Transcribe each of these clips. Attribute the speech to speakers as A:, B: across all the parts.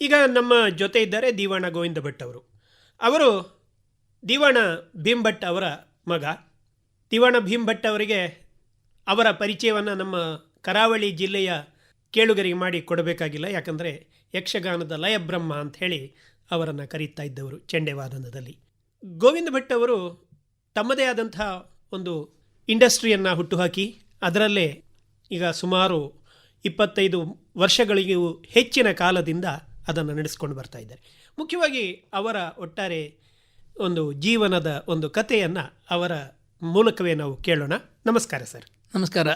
A: ಈಗ ನಮ್ಮ ಜೊತೆ ಇದ್ದಾರೆ ದಿವಾಣ ಗೋವಿಂದ ಭಟ್ ಅವರು. ಅವರು ದಿವಾಣ ಭೀಮ್ ಭಟ್ ಅವರ ಮಗ. ದಿವಾಣ ಭೀಮ್ ಭಟ್ ಅವರಿಗೆ ಅವರ ಪರಿಚಯವನ್ನು ನಮ್ಮ ಕರಾವಳಿ ಜಿಲ್ಲೆಯ ಕೇಳುಗರಿಗೆ ಮಾಡಿ ಕೊಡಬೇಕಾಗಿಲ್ಲ, ಯಾಕಂದರೆ ಯಕ್ಷಗಾನದ ಲಯಬ್ರಹ್ಮ ಅಂತ ಹೇಳಿ ಅವರನ್ನು ಕರೀತಾ ಇದ್ದವರು ಚೆಂಡೆವಾದನದಲ್ಲಿ. ಗೋವಿಂದ ಭಟ್ ಅವರು ತಮ್ಮದೇ ಆದಂತಹ ಒಂದು ಇಂಡಸ್ಟ್ರಿಯನ್ನು ಹುಟ್ಟುಹಾಕಿ, ಅದರಲ್ಲೇ ಈಗ ಸುಮಾರು ಇಪ್ಪತ್ತೈದು ವರ್ಷಗಳಿಗೂ ಹೆಚ್ಚಿನ ಕಾಲದಿಂದ ಅದನ್ನು ನಡೆಸ್ಕೊಂಡು ಬರ್ತಾ ಇದ್ದಾರೆ. ಮುಖ್ಯವಾಗಿ ಅವರ ಒಟ್ಟಾರೆ ಒಂದು ಜೀವನದ ಒಂದು ಕಥೆಯನ್ನು ಅವರ ಮೂಲಕವೇ ನಾವು ಕೇಳೋಣ. ನಮಸ್ಕಾರ ಸರ್.
B: ನಮಸ್ಕಾರ.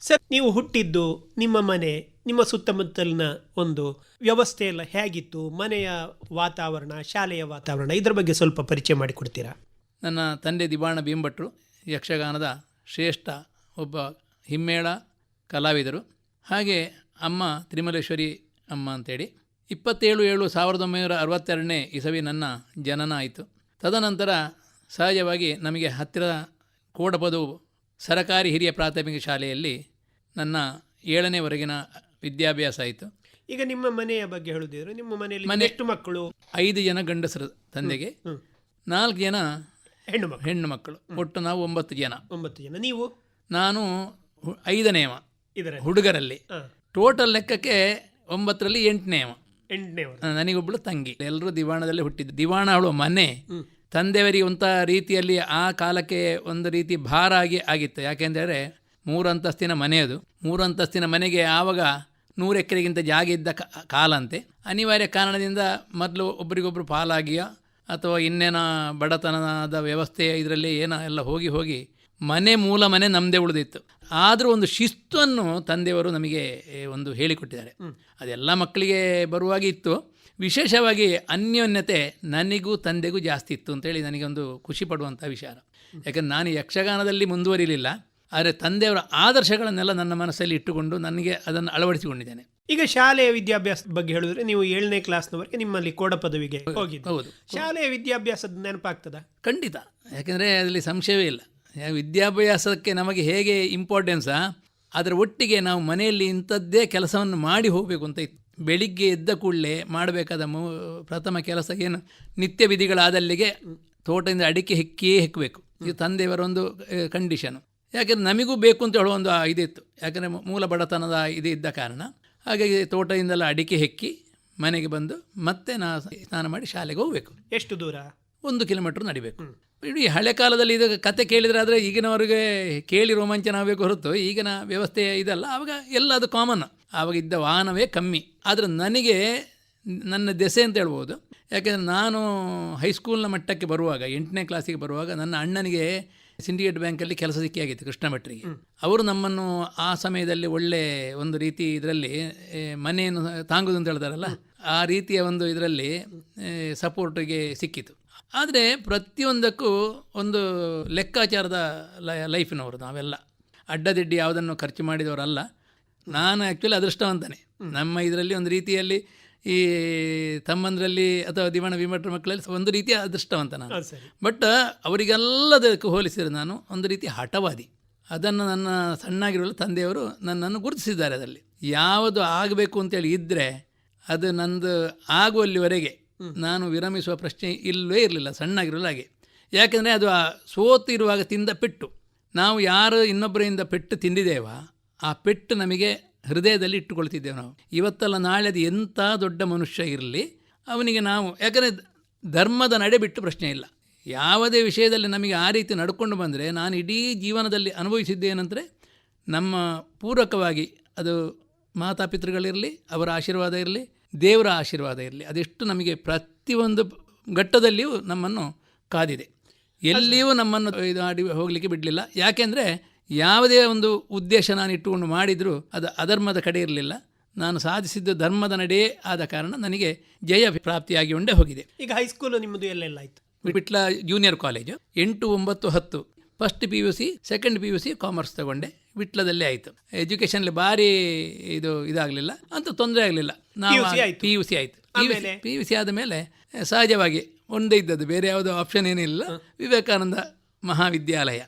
A: ಸರ್ ನೀವು ಹುಟ್ಟಿದ್ದು ನಿಮ್ಮ ಮನೆ ನಿಮ್ಮ ಸುತ್ತಮುತ್ತಲಿನ ಒಂದು ವ್ಯವಸ್ಥೆ ಎಲ್ಲ ಹೇಗಿತ್ತು? ಮನೆಯ ವಾತಾವರಣ ಶಾಲೆಯ ವಾತಾವರಣ ಇದರ ಬಗ್ಗೆ ಸ್ವಲ್ಪ ಪರಿಚಯ ಮಾಡಿಕೊಡ್ತೀರಾ
B: ನನ್ನ ತಂದೆ ದಿವಾಣ ಭೀಮಭಟ್ರು ಯಕ್ಷಗಾನದ ಶ್ರೇಷ್ಠ ಒಬ್ಬ ಹಿಮ್ಮೇಳ ಕಲಾವಿದರು. ಹಾಗೆ ಅಮ್ಮ ತಿರುಮಲೇಶ್ವರಿ ಅಮ್ಮ ಅಂತೇಳಿ. ಇಪ್ಪತ್ತೇಳು ಏಳು ಸಾವಿರದ ಒಂಬೈನೂರ ಅರವತ್ತೆರಡನೇ ಇಸವಿ ನನ್ನ ಜನನ ಆಯಿತು ತದನಂತರ ಸಹಜವಾಗಿ ನಮಗೆ ಹತ್ತಿರ ಕೋಡಪದು ಸರಕಾರಿ ಹಿರಿಯ ಪ್ರಾಥಮಿಕ ಶಾಲೆಯಲ್ಲಿ ನನ್ನ ಏಳನೇವರೆಗಿನ ವಿದ್ಯಾಭ್ಯಾಸ ಆಯಿತು.
A: ಈಗ ನಿಮ್ಮ ಮನೆಯ ಬಗ್ಗೆ ಹೇಳುದಿದ್ರೆ ನಿಮ್ಮ ಮನೆಯಲ್ಲಿ
B: ಮನೆ-
A: ಎಷ್ಟು ಮಕ್ಕಳು?
B: ಐದು ಜನ ಗಂಡಸರ ತಂದೆಗೆ. ನಾಲ್ಕು ಜನ
A: ಹೆಣ್ಣು ಮಕ್ಕಳು.
B: ಹೆಣ್ಣು ಮಕ್ಕಳು. ಒಟ್ಟು ನಾವು ಒಂಬತ್ತು ಜನ.
A: ಒಂಬತ್ತು ಜನ. ನೀವು?
B: ನಾನು ಐದನೇವ.
A: ಇದರ
B: ಹುಡುಗರಲ್ಲಿ. ಟೋಟಲ್ ಲೆಕ್ಕಕ್ಕೆ ಒಂಬತ್ತರಲ್ಲಿ ಎಂಟನೇವ. ನನಗೊಬ್ಬಳು ತಂಗಿ. ಎಲ್ಲರೂ ದಿವಾಣದಲ್ಲಿ ಹುಟ್ಟಿದ್ದು. ದಿವಾಣ ಅವಳು ಮನೆ. ತಂದೆಯವರಿಗೆ ಒಂಥ ರೀತಿಯಲ್ಲಿ ಆ ಕಾಲಕ್ಕೆ ಒಂದು ರೀತಿ ಭಾರ ಆಗಿ ಆಗಿತ್ತು. ಯಾಕೆಂದರೆ ಮೂರು ಅಂತಸ್ತಿನ ಮನೆ ಅದು ಮೂರು ಅಂತಸ್ತಿನ ಮನೆಗೆ ಆವಾಗ ನೂರು ಎಕರೆಗಿಂತ ಜಾಗ ಇದ್ದ ಕಾಲಂತೆ. ಕಾಲ ಅನಿವಾರ್ಯ ಕಾರಣದಿಂದ ಮೊದಲು ಒಬ್ಬರಿಗೊಬ್ಬರು ಪಾಲಾಗಿಯೋ ಅಥವಾ ಇನ್ನೇನ ಬಡತನದ ವ್ಯವಸ್ಥೆ ಇದರಲ್ಲಿ ಏನೋ ಎಲ್ಲ ಹೋಗಿ ಹೋಗಿ ಮನೆ ಮೂಲ ಮನೆ ನಮ್ಮದೇ ಉಳಿದಿತ್ತು. ಆದರೂ ಒಂದು ಶಿಸ್ತನ್ನು ತಂದೆಯವರು ನಮಗೆ ಒಂದು ಹೇಳಿಕೊಟ್ಟಿದ್ದಾರೆ. ಅದೆಲ್ಲ ಮಕ್ಕಳಿಗೆ ಬರುವಾಗ ಇತ್ತು. ವಿಶೇಷವಾಗಿ ಅನ್ಯೋನ್ಯತೆ ನನಗೂ ತಂದೆಗೂ ಜಾಸ್ತಿ ಇತ್ತು ಅಂತೇಳಿ ನನಗೆ ಒಂದು ಖುಷಿ ಪಡುವಂಥ ವಿಚಾರ. ಯಾಕಂದ್ರೆ ನಾನು ಯಕ್ಷಗಾನದಲ್ಲಿ ಮುಂದುವರಿಲಿಲ್ಲ. ಆದರೆ ತಂದೆಯವರ ಆದರ್ಶಗಳನ್ನೆಲ್ಲ ನನ್ನ ಮನಸ್ಸಲ್ಲಿ ಇಟ್ಟುಕೊಂಡು ನನಗೆ ಅದನ್ನು ಅಳವಡಿಸಿಕೊಂಡಿದ್ದೇನೆ.
A: ಈಗ ಶಾಲೆಯ ವಿದ್ಯಾಭ್ಯಾಸದ ಬಗ್ಗೆ ಹೇಳಿದ್ರೆ ನೀವು ಏಳನೇ ಕ್ಲಾಸ್ನವರೆಗೆ ನಿಮ್ಮಲ್ಲಿ ಕೋಡ ಪದವಿಗೆ ಹೋಗಿ
B: ಹೌದು.
A: ಶಾಲೆಯ ವಿದ್ಯಾಭ್ಯಾಸದ ನೆನಪಾಗ್ತದ?
B: ಖಂಡಿತ. ಯಾಕೆಂದರೆ ಅದರಲ್ಲಿ ಸಂಶಯವೇ ಇಲ್ಲ. ವಿದ್ಯಾಭ್ಯಾಸಕ್ಕೆ ನಮಗೆ ಹೇಗೆ ಇಂಪಾರ್ಟೆನ್ಸ ಅದರ ಒಟ್ಟಿಗೆ ನಾವು ಮನೆಯಲ್ಲಿ ಇಂಥದ್ದೇ ಕೆಲಸವನ್ನು ಮಾಡಿ ಹೋಗಬೇಕು ಅಂತ ಇತ್ತು. ಬೆಳಿಗ್ಗೆ ಎದ್ದ ಕೂಡಲೇ ಮಾಡಬೇಕಾದ ಮೂ ಪ್ರಥಮ ಕೆಲಸ ಏನು? ನಿತ್ಯ ವಿಧಿಗಳಾದಲ್ಲಿಗೆ ತೋಟದಿಂದ ಅಡಿಕೆ ಹೆಕ್ಕಿಯೇ ಹೆಕ್ಕಬೇಕು ಇದು ತಂದೆಯವರ ಒಂದು ಕಂಡೀಷನು ಯಾಕೆಂದರೆ ನಮಗೂ ಬೇಕು ಅಂತ ಹೇಳೋ ಒಂದು ಇದಿತ್ತು ಯಾಕಂದರೆ ಮೂಲ ಬಡತನದ ಇದು ಇದ್ದ ಕಾರಣ. ಹಾಗಾಗಿ ತೋಟದಿಂದೆಲ್ಲ ಅಡಿಕೆ ಹೆಕ್ಕಿ ಮನೆಗೆ ಬಂದು ಮತ್ತೆ ನಾ ಸ್ನಾನ ಮಾಡಿ ಶಾಲೆಗೆ ಹೋಗಬೇಕು.
A: ಎಷ್ಟು ದೂರ?
B: ಒಂದು ಕಿಲೋಮೀಟ್ರ್ ನಡಿಬೇಕು. ಇಡೀ ಹಳೆ ಕಾಲದಲ್ಲಿ ಇದು ಕತೆ ಕೇಳಿದ್ರೆ ಆದರೆ ಈಗಿನವರಿಗೆ ಕೇಳಿ ರೋಮಾಂಚನ ಆಗಬೇಕು ಹೊರತು ಈಗಿನ ವ್ಯವಸ್ಥೆ ಇದಲ್ಲ. ಆವಾಗ ಎಲ್ಲ ಅದು ಕಾಮನ್ ಆವಾಗ ಇದ್ದ ವಾಹನವೇ ಕಮ್ಮಿ. ಆದರೆ ನನಗೆ ನನ್ನ ದೆಸೆ ಅಂತ ಹೇಳ್ಬೋದು. ಯಾಕೆಂದರೆ ನಾನು ಹೈಸ್ಕೂಲ್ನ ಮಟ್ಟಕ್ಕೆ ಬರುವಾಗ, ಎಂಟನೇ ಕ್ಲಾಸಿಗೆ ಬರುವಾಗ ನನ್ನ ಅಣ್ಣನಿಗೆ ಸಿಂಡಿಕೇಟ್ ಬ್ಯಾಂಕಲ್ಲಿ ಕೆಲಸ ಸಿಕ್ಕಿಯಾಗಿತ್ತು ಕೃಷ್ಣ ಭಟ್ರಿಗೆ. ಅವರು ನಮ್ಮನ್ನು ಆ ಸಮಯದಲ್ಲಿ ಒಳ್ಳೆ ಒಂದು ರೀತಿ ಇದರಲ್ಲಿ ಮನೆಯನ್ನು ತಾಂಗುದು ಅಂತ ಹೇಳ್ತಾರಲ್ಲ? ಆ ರೀತಿಯ ಒಂದು ಇದರಲ್ಲಿ ಸಪೋರ್ಟಿಗೆ ಸಿಕ್ಕಿತು. ಆದರೆ ಪ್ರತಿಯೊಂದಕ್ಕೂ ಒಂದು ಲೆಕ್ಕಾಚಾರದ ಲ- ಲೈಫಿನವರು ನಾವೆಲ್ಲ. ಅಡ್ಡದಿಡ್ಡಿ ಯಾವುದನ್ನು ಖರ್ಚು ಮಾಡಿದವರಲ್ಲ. ನಾನು ಆ್ಯಕ್ಚುಲಿ ಅದೃಷ್ಟವಂತಾನೆ. ನಮ್ಮ ಇದರಲ್ಲಿ ಒಂದು ರೀತಿಯಲ್ಲಿ ಈ ತಮ್ಮಂದರಲ್ಲಿ ಅಥವಾ ದಿವಾಣ ವಿಮಟ್ರ ಮಕ್ಕಳಲ್ಲಿ ಒಂದು ರೀತಿಯ ಅದೃಷ್ಟವಂತ ನಾನು. ಬಟ್ ಅವರಿಗೆಲ್ಲದಕ್ಕೂ ಹೋಲಿಸಿದರೆ ನಾನು ಒಂದು ರೀತಿ ಹಠವಾದಿ. ಅದನ್ನು ನನ್ನ ಸಣ್ಣಾಗಿರಲು ತಂದೆಯವರು ನನ್ನನ್ನು ಗುರುತಿಸಿದ್ದಾರೆ ಅದರಲ್ಲಿ. ಯಾವುದು ಆಗಬೇಕು ಅಂತೇಳಿ ಇದ್ದರೆ ಅದು ನಂದು ಆಗುವಲ್ಲಿವರೆಗೆ ನಾನು ವಿರಮಿಸುವ ಪ್ರಶ್ನೆ ಇಲ್ಲವೇ ಇರಲಿಲ್ಲ, ಸಣ್ಣಾಗಿರಲಿಲ್ಲ ಹಾಗೆ. ಯಾಕೆಂದರೆ ಅದು ಆ ಸೋತಿರುವಾಗ ತಿಂದ ಪೆಟ್ಟು. ನಾವು ಯಾರು ಇನ್ನೊಬ್ಬರಿಂದ ಪೆಟ್ಟು ತಿಂದಿದ್ದೇವ? ಆ ಪೆಟ್ಟು ನಮಗೆ ಹೃದಯದಲ್ಲಿ ಇಟ್ಟುಕೊಳ್ತಿದ್ದೇವೆ ನಾವು. ಇವತ್ತಲ್ಲ ನಾಳೆ ಅದು ಎಂಥ ದೊಡ್ಡ ಮನುಷ್ಯ ಇರಲಿ, ಅವನಿಗೆ ನಾವು, ಯಾಕಂದರೆ ಧರ್ಮದ ನಡೆ ಬಿಟ್ಟು ಪ್ರಶ್ನೆ ಇಲ್ಲ. ಯಾವುದೇ ವಿಷಯದಲ್ಲಿ ನಮಗೆ ಆ ರೀತಿ ನಡ್ಕೊಂಡು ಬಂದರೆ, ನಾನು ಇಡೀ ಜೀವನದಲ್ಲಿ ಅನುಭವಿಸಿದ್ದೇನೆಂದರೆ ನಮ್ಮ ಪೂರಕವಾಗಿ ಅದು ಮಾತಾಪಿತೃಗಳಿರಲಿ, ಅವರ ಆಶೀರ್ವಾದ ಇರಲಿ ದೇವರ ಆಶೀರ್ವಾದ ಇರಲಿ. ಅದೆಷ್ಟು ನಮಗೆ ಪ್ರತಿಯೊಂದು ಘಟ್ಟದಲ್ಲಿಯೂ ನಮ್ಮನ್ನು ಕಾದಿದೆ. ಎಲ್ಲಿಯೂ ನಮ್ಮನ್ನು ಇದು ಮಾಡಿ ಹೋಗಲಿಕ್ಕೆ ಬಿಡಲಿಲ್ಲ. ಯಾಕೆಂದರೆ ಯಾವುದೇ ಒಂದು ಉದ್ದೇಶ ನಾನು ಇಟ್ಟುಕೊಂಡು ಮಾಡಿದರೂ ಅದು ಅಧರ್ಮದ ಕಡೆ ಇರಲಿಲ್ಲ. ನಾನು ಸಾಧಿಸಿದ್ದು ಧರ್ಮದ ನಡೆಯೇ ಆದ ಕಾರಣ ನನಗೆ ಜಯ ಪ್ರಾಪ್ತಿಯಾಗಿ ಉಂಡೆ ಹೋಗಿದೆ.
A: ಈಗ ಹೈಸ್ಕೂಲು ನಿಮ್ಮದು ಎಲ್ಲೆಲ್ಲ ಆಯ್ತು?
B: ಬಿಟ್ಲ ಜೂನಿಯರ್ ಕಾಲೇಜು ಎಂಟು ಒಂಬತ್ತು ಹತ್ತು. First P U C second P U C commerce ತಗೊಂಡೆ. ವಿಟ್ಲದಲ್ಲೇ ಆಯಿತು. ಎಜುಕೇಷನಲ್ಲಿ ಭಾರಿ ಇದು ಇದಾಗಲಿಲ್ಲ. ಅಂತ ತೊಂದರೆ ಆಗಲಿಲ್ಲ. ನಾವು. ಪಿ ಯು ಸಿ ಆಯಿತು? ಪಿ ಯು ಸಿ ಆದ ಮೇಲೆ ಸಹಜವಾಗಿ ಒಂದೇ ಇದ್ದದ್ದು ಬೇರೆ ಯಾವುದೋ ಆಪ್ಷನ್ ಏನಿಲ್ಲ. ವಿವೇಕಾನಂದ ಮಹಾವಿದ್ಯಾಲಯ.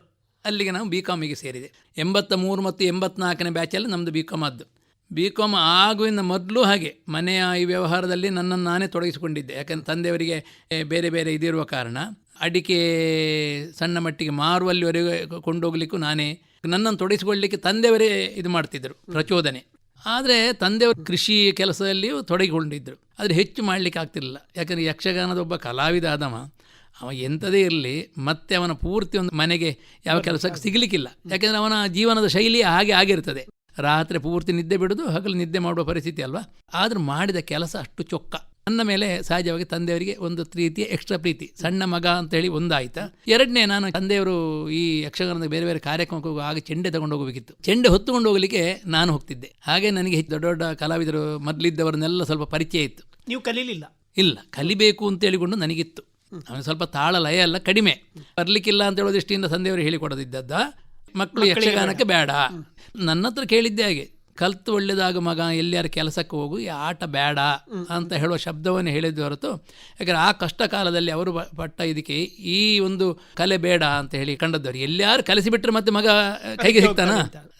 B: ಅಲ್ಲಿಗೆ ನಾವು ಬಿ ಕಾಮಿಗೆ ಸೇರಿದೆ. ಎಂಬತ್ತ ಮೂರು ಮತ್ತು ಎಂಬತ್ನಾಲ್ಕನೇ ಬ್ಯಾಚಲ್ಲಿ ನಮ್ಮದು ಬಿ ಕಾಮ್ ಆದ್ದು. ಬಿ ಕಾಮ್ ಆಗುವಿನ ಮೊದಲು ಹಾಗೆ ಮನೆಯ ಈ ವ್ಯವಹಾರದಲ್ಲಿ ನನ್ನನ್ನು ನಾನೇ ತೊಡಗಿಸಿಕೊಂಡಿದ್ದೆ. ಯಾಕಂದ್ರೆ ತಂದೆಯವರಿಗೆ ಬೇರೆ ಬೇರೆ ಇದಿರುವ ಕಾರಣ. ಅಡಿಕೆ ಸಣ್ಣ ಮಟ್ಟಿಗೆ ಮಾರುವಲ್ಲಿವರೆಗೆ ಕೊಂಡೋಗ್ಲಿಕ್ಕೂ ನಾನೇ ನನ್ನನ್ನು ತೊಡಗಿಸಿಕೊಳ್ಳಲಿಕ್ಕೆ ತಂದೆಯವರೇ ಇದು ಮಾಡ್ತಿದ್ದರು, ಪ್ರಚೋದನೆ. ಆದರೆ ತಂದೆಯವರು ಕೃಷಿ ಕೆಲಸದಲ್ಲಿಯೂ ತೊಡಗಿಕೊಂಡಿದ್ದರು. ಆದರೆ ಹೆಚ್ಚು ಮಾಡಲಿಕ್ಕೆ ಆಗ್ತಿರಲಿಲ್ಲ. ಯಾಕಂದರೆ ಯಕ್ಷಗಾನದ ಒಬ್ಬ ಕಲಾವಿದ ಆದವ, ಅವ ಎಂಥದೇ ಇರಲಿ, ಮತ್ತೆ ಅವನ ಪೂರ್ತಿ ಒಂದು ಮನೆಗೆ ಯಾವ ಕೆಲಸಕ್ಕೆ ಸಿಗಲಿಕ್ಕಿಲ್ಲ. ಯಾಕೆಂದರೆ ಅವನ ಜೀವನದ ಶೈಲಿ ಹಾಗೆ ಆಗಿರ್ತದೆ. ರಾತ್ರಿ ಪೂರ್ತಿ ನಿದ್ದೆ ಬಿಡೋದು ಹಗಲು ನಿದ್ದೆ ಮಾಡುವ ಪರಿಸ್ಥಿತಿ ಅಲ್ವಾ? ಆದರೂ ಮಾಡಿದ ಕೆಲಸ ಅಷ್ಟು ಚೊಕ್ಕ. ನನ್ನ ಮೇಲೆ ಸಹಜವಾಗಿ ತಂದೆಯವರಿಗೆ ಒಂದು ರೀತಿಯ ಎಕ್ಸ್ಟ್ರಾ ಪ್ರೀತಿ. ಸಣ್ಣ ಮಗ ಅಂತೇಳಿ ಒಂದಾಯ್ತಾ. ಎರಡನೇ ನಾನು ತಂದೆಯವರು ಈ ಯಕ್ಷಗಾನದ ಬೇರೆ ಬೇರೆ ಕಾರ್ಯಕ್ರಮಕ್ಕೆ ಹೋಗುವ ಆಗ ಚೆಂಡೆ ತಗೊಂಡು ಹೋಗಬೇಕಿತ್ತು. ಚೆಂಡೆ ಹೊತ್ತುಕೊಂಡು ಹೋಗಲಿಕ್ಕೆ ನಾನು ಹೋಗ್ತಿದ್ದೆ. ಹಾಗೆ ನನಗೆ ಹೆಚ್ಚು ದೊಡ್ಡ ದೊಡ್ಡ ಕಲಾವಿದರು ಮೊದಲಿದ್ದವರನ್ನೆಲ್ಲ ಸ್ವಲ್ಪ ಪರಿಚಯ ಇತ್ತು.
A: ನೀವು ಕಲೀಲಿಲ್ಲ?
B: ಇಲ್ಲ ಕಲಿಬೇಕು ಅಂತ ಹೇಳಿಕೊಂಡು ನನಗಿತ್ತು. ಅವನು ಸ್ವಲ್ಪ ತಾಳ ಲಯ ಎಲ್ಲ ಕಡಿಮೆ. ಬರಲಿಕ್ಕಿಲ್ಲ ಅಂತ ಹೇಳೋ ದೃಷ್ಟಿಯಿಂದ ತಂದೆಯವರು ಹೇಳಿಕೊಡೋದಿದ್ದದ್ದ. ಮಕ್ಕಳು ಯಕ್ಷಗಾನಕ್ಕೆ ಬೇಡ. ನನ್ನ ಹತ್ರ ಕೇಳಿದ್ದೆ ಹಾಗೆ. ಕಲ್ತು ಒಳ್ಳೆದಾಗ ಮಗ ಎಲ್ಲಿಯಾರು ಕೆಲಸಕ್ಕೆ ಹೋಗು ಈ ಆಟ ಬೇಡ ಅಂತ ಹೇಳುವ ಶಬ್ದವನ್ನು ಹೇಳಿದ್ದು ಹೊರತು. ಯಾಕಂದರೆ ಆ ಕಷ್ಟ ಕಾಲದಲ್ಲಿ ಅವರು ಪಟ್ಟ ಇದಕ್ಕೆ ಈ ಒಂದು ಕಲೆ ಬೇಡ ಅಂತ ಹೇಳಿ ಕಂಡದ್ದವ್ರು ಎಲ್ಲಿಯಾರು ಕಲಿಸಿಬಿಟ್ರೆ ಮತ್ತೆ ಮಗ ಕೈಗೆ ಸಿಗ್ತಾನ?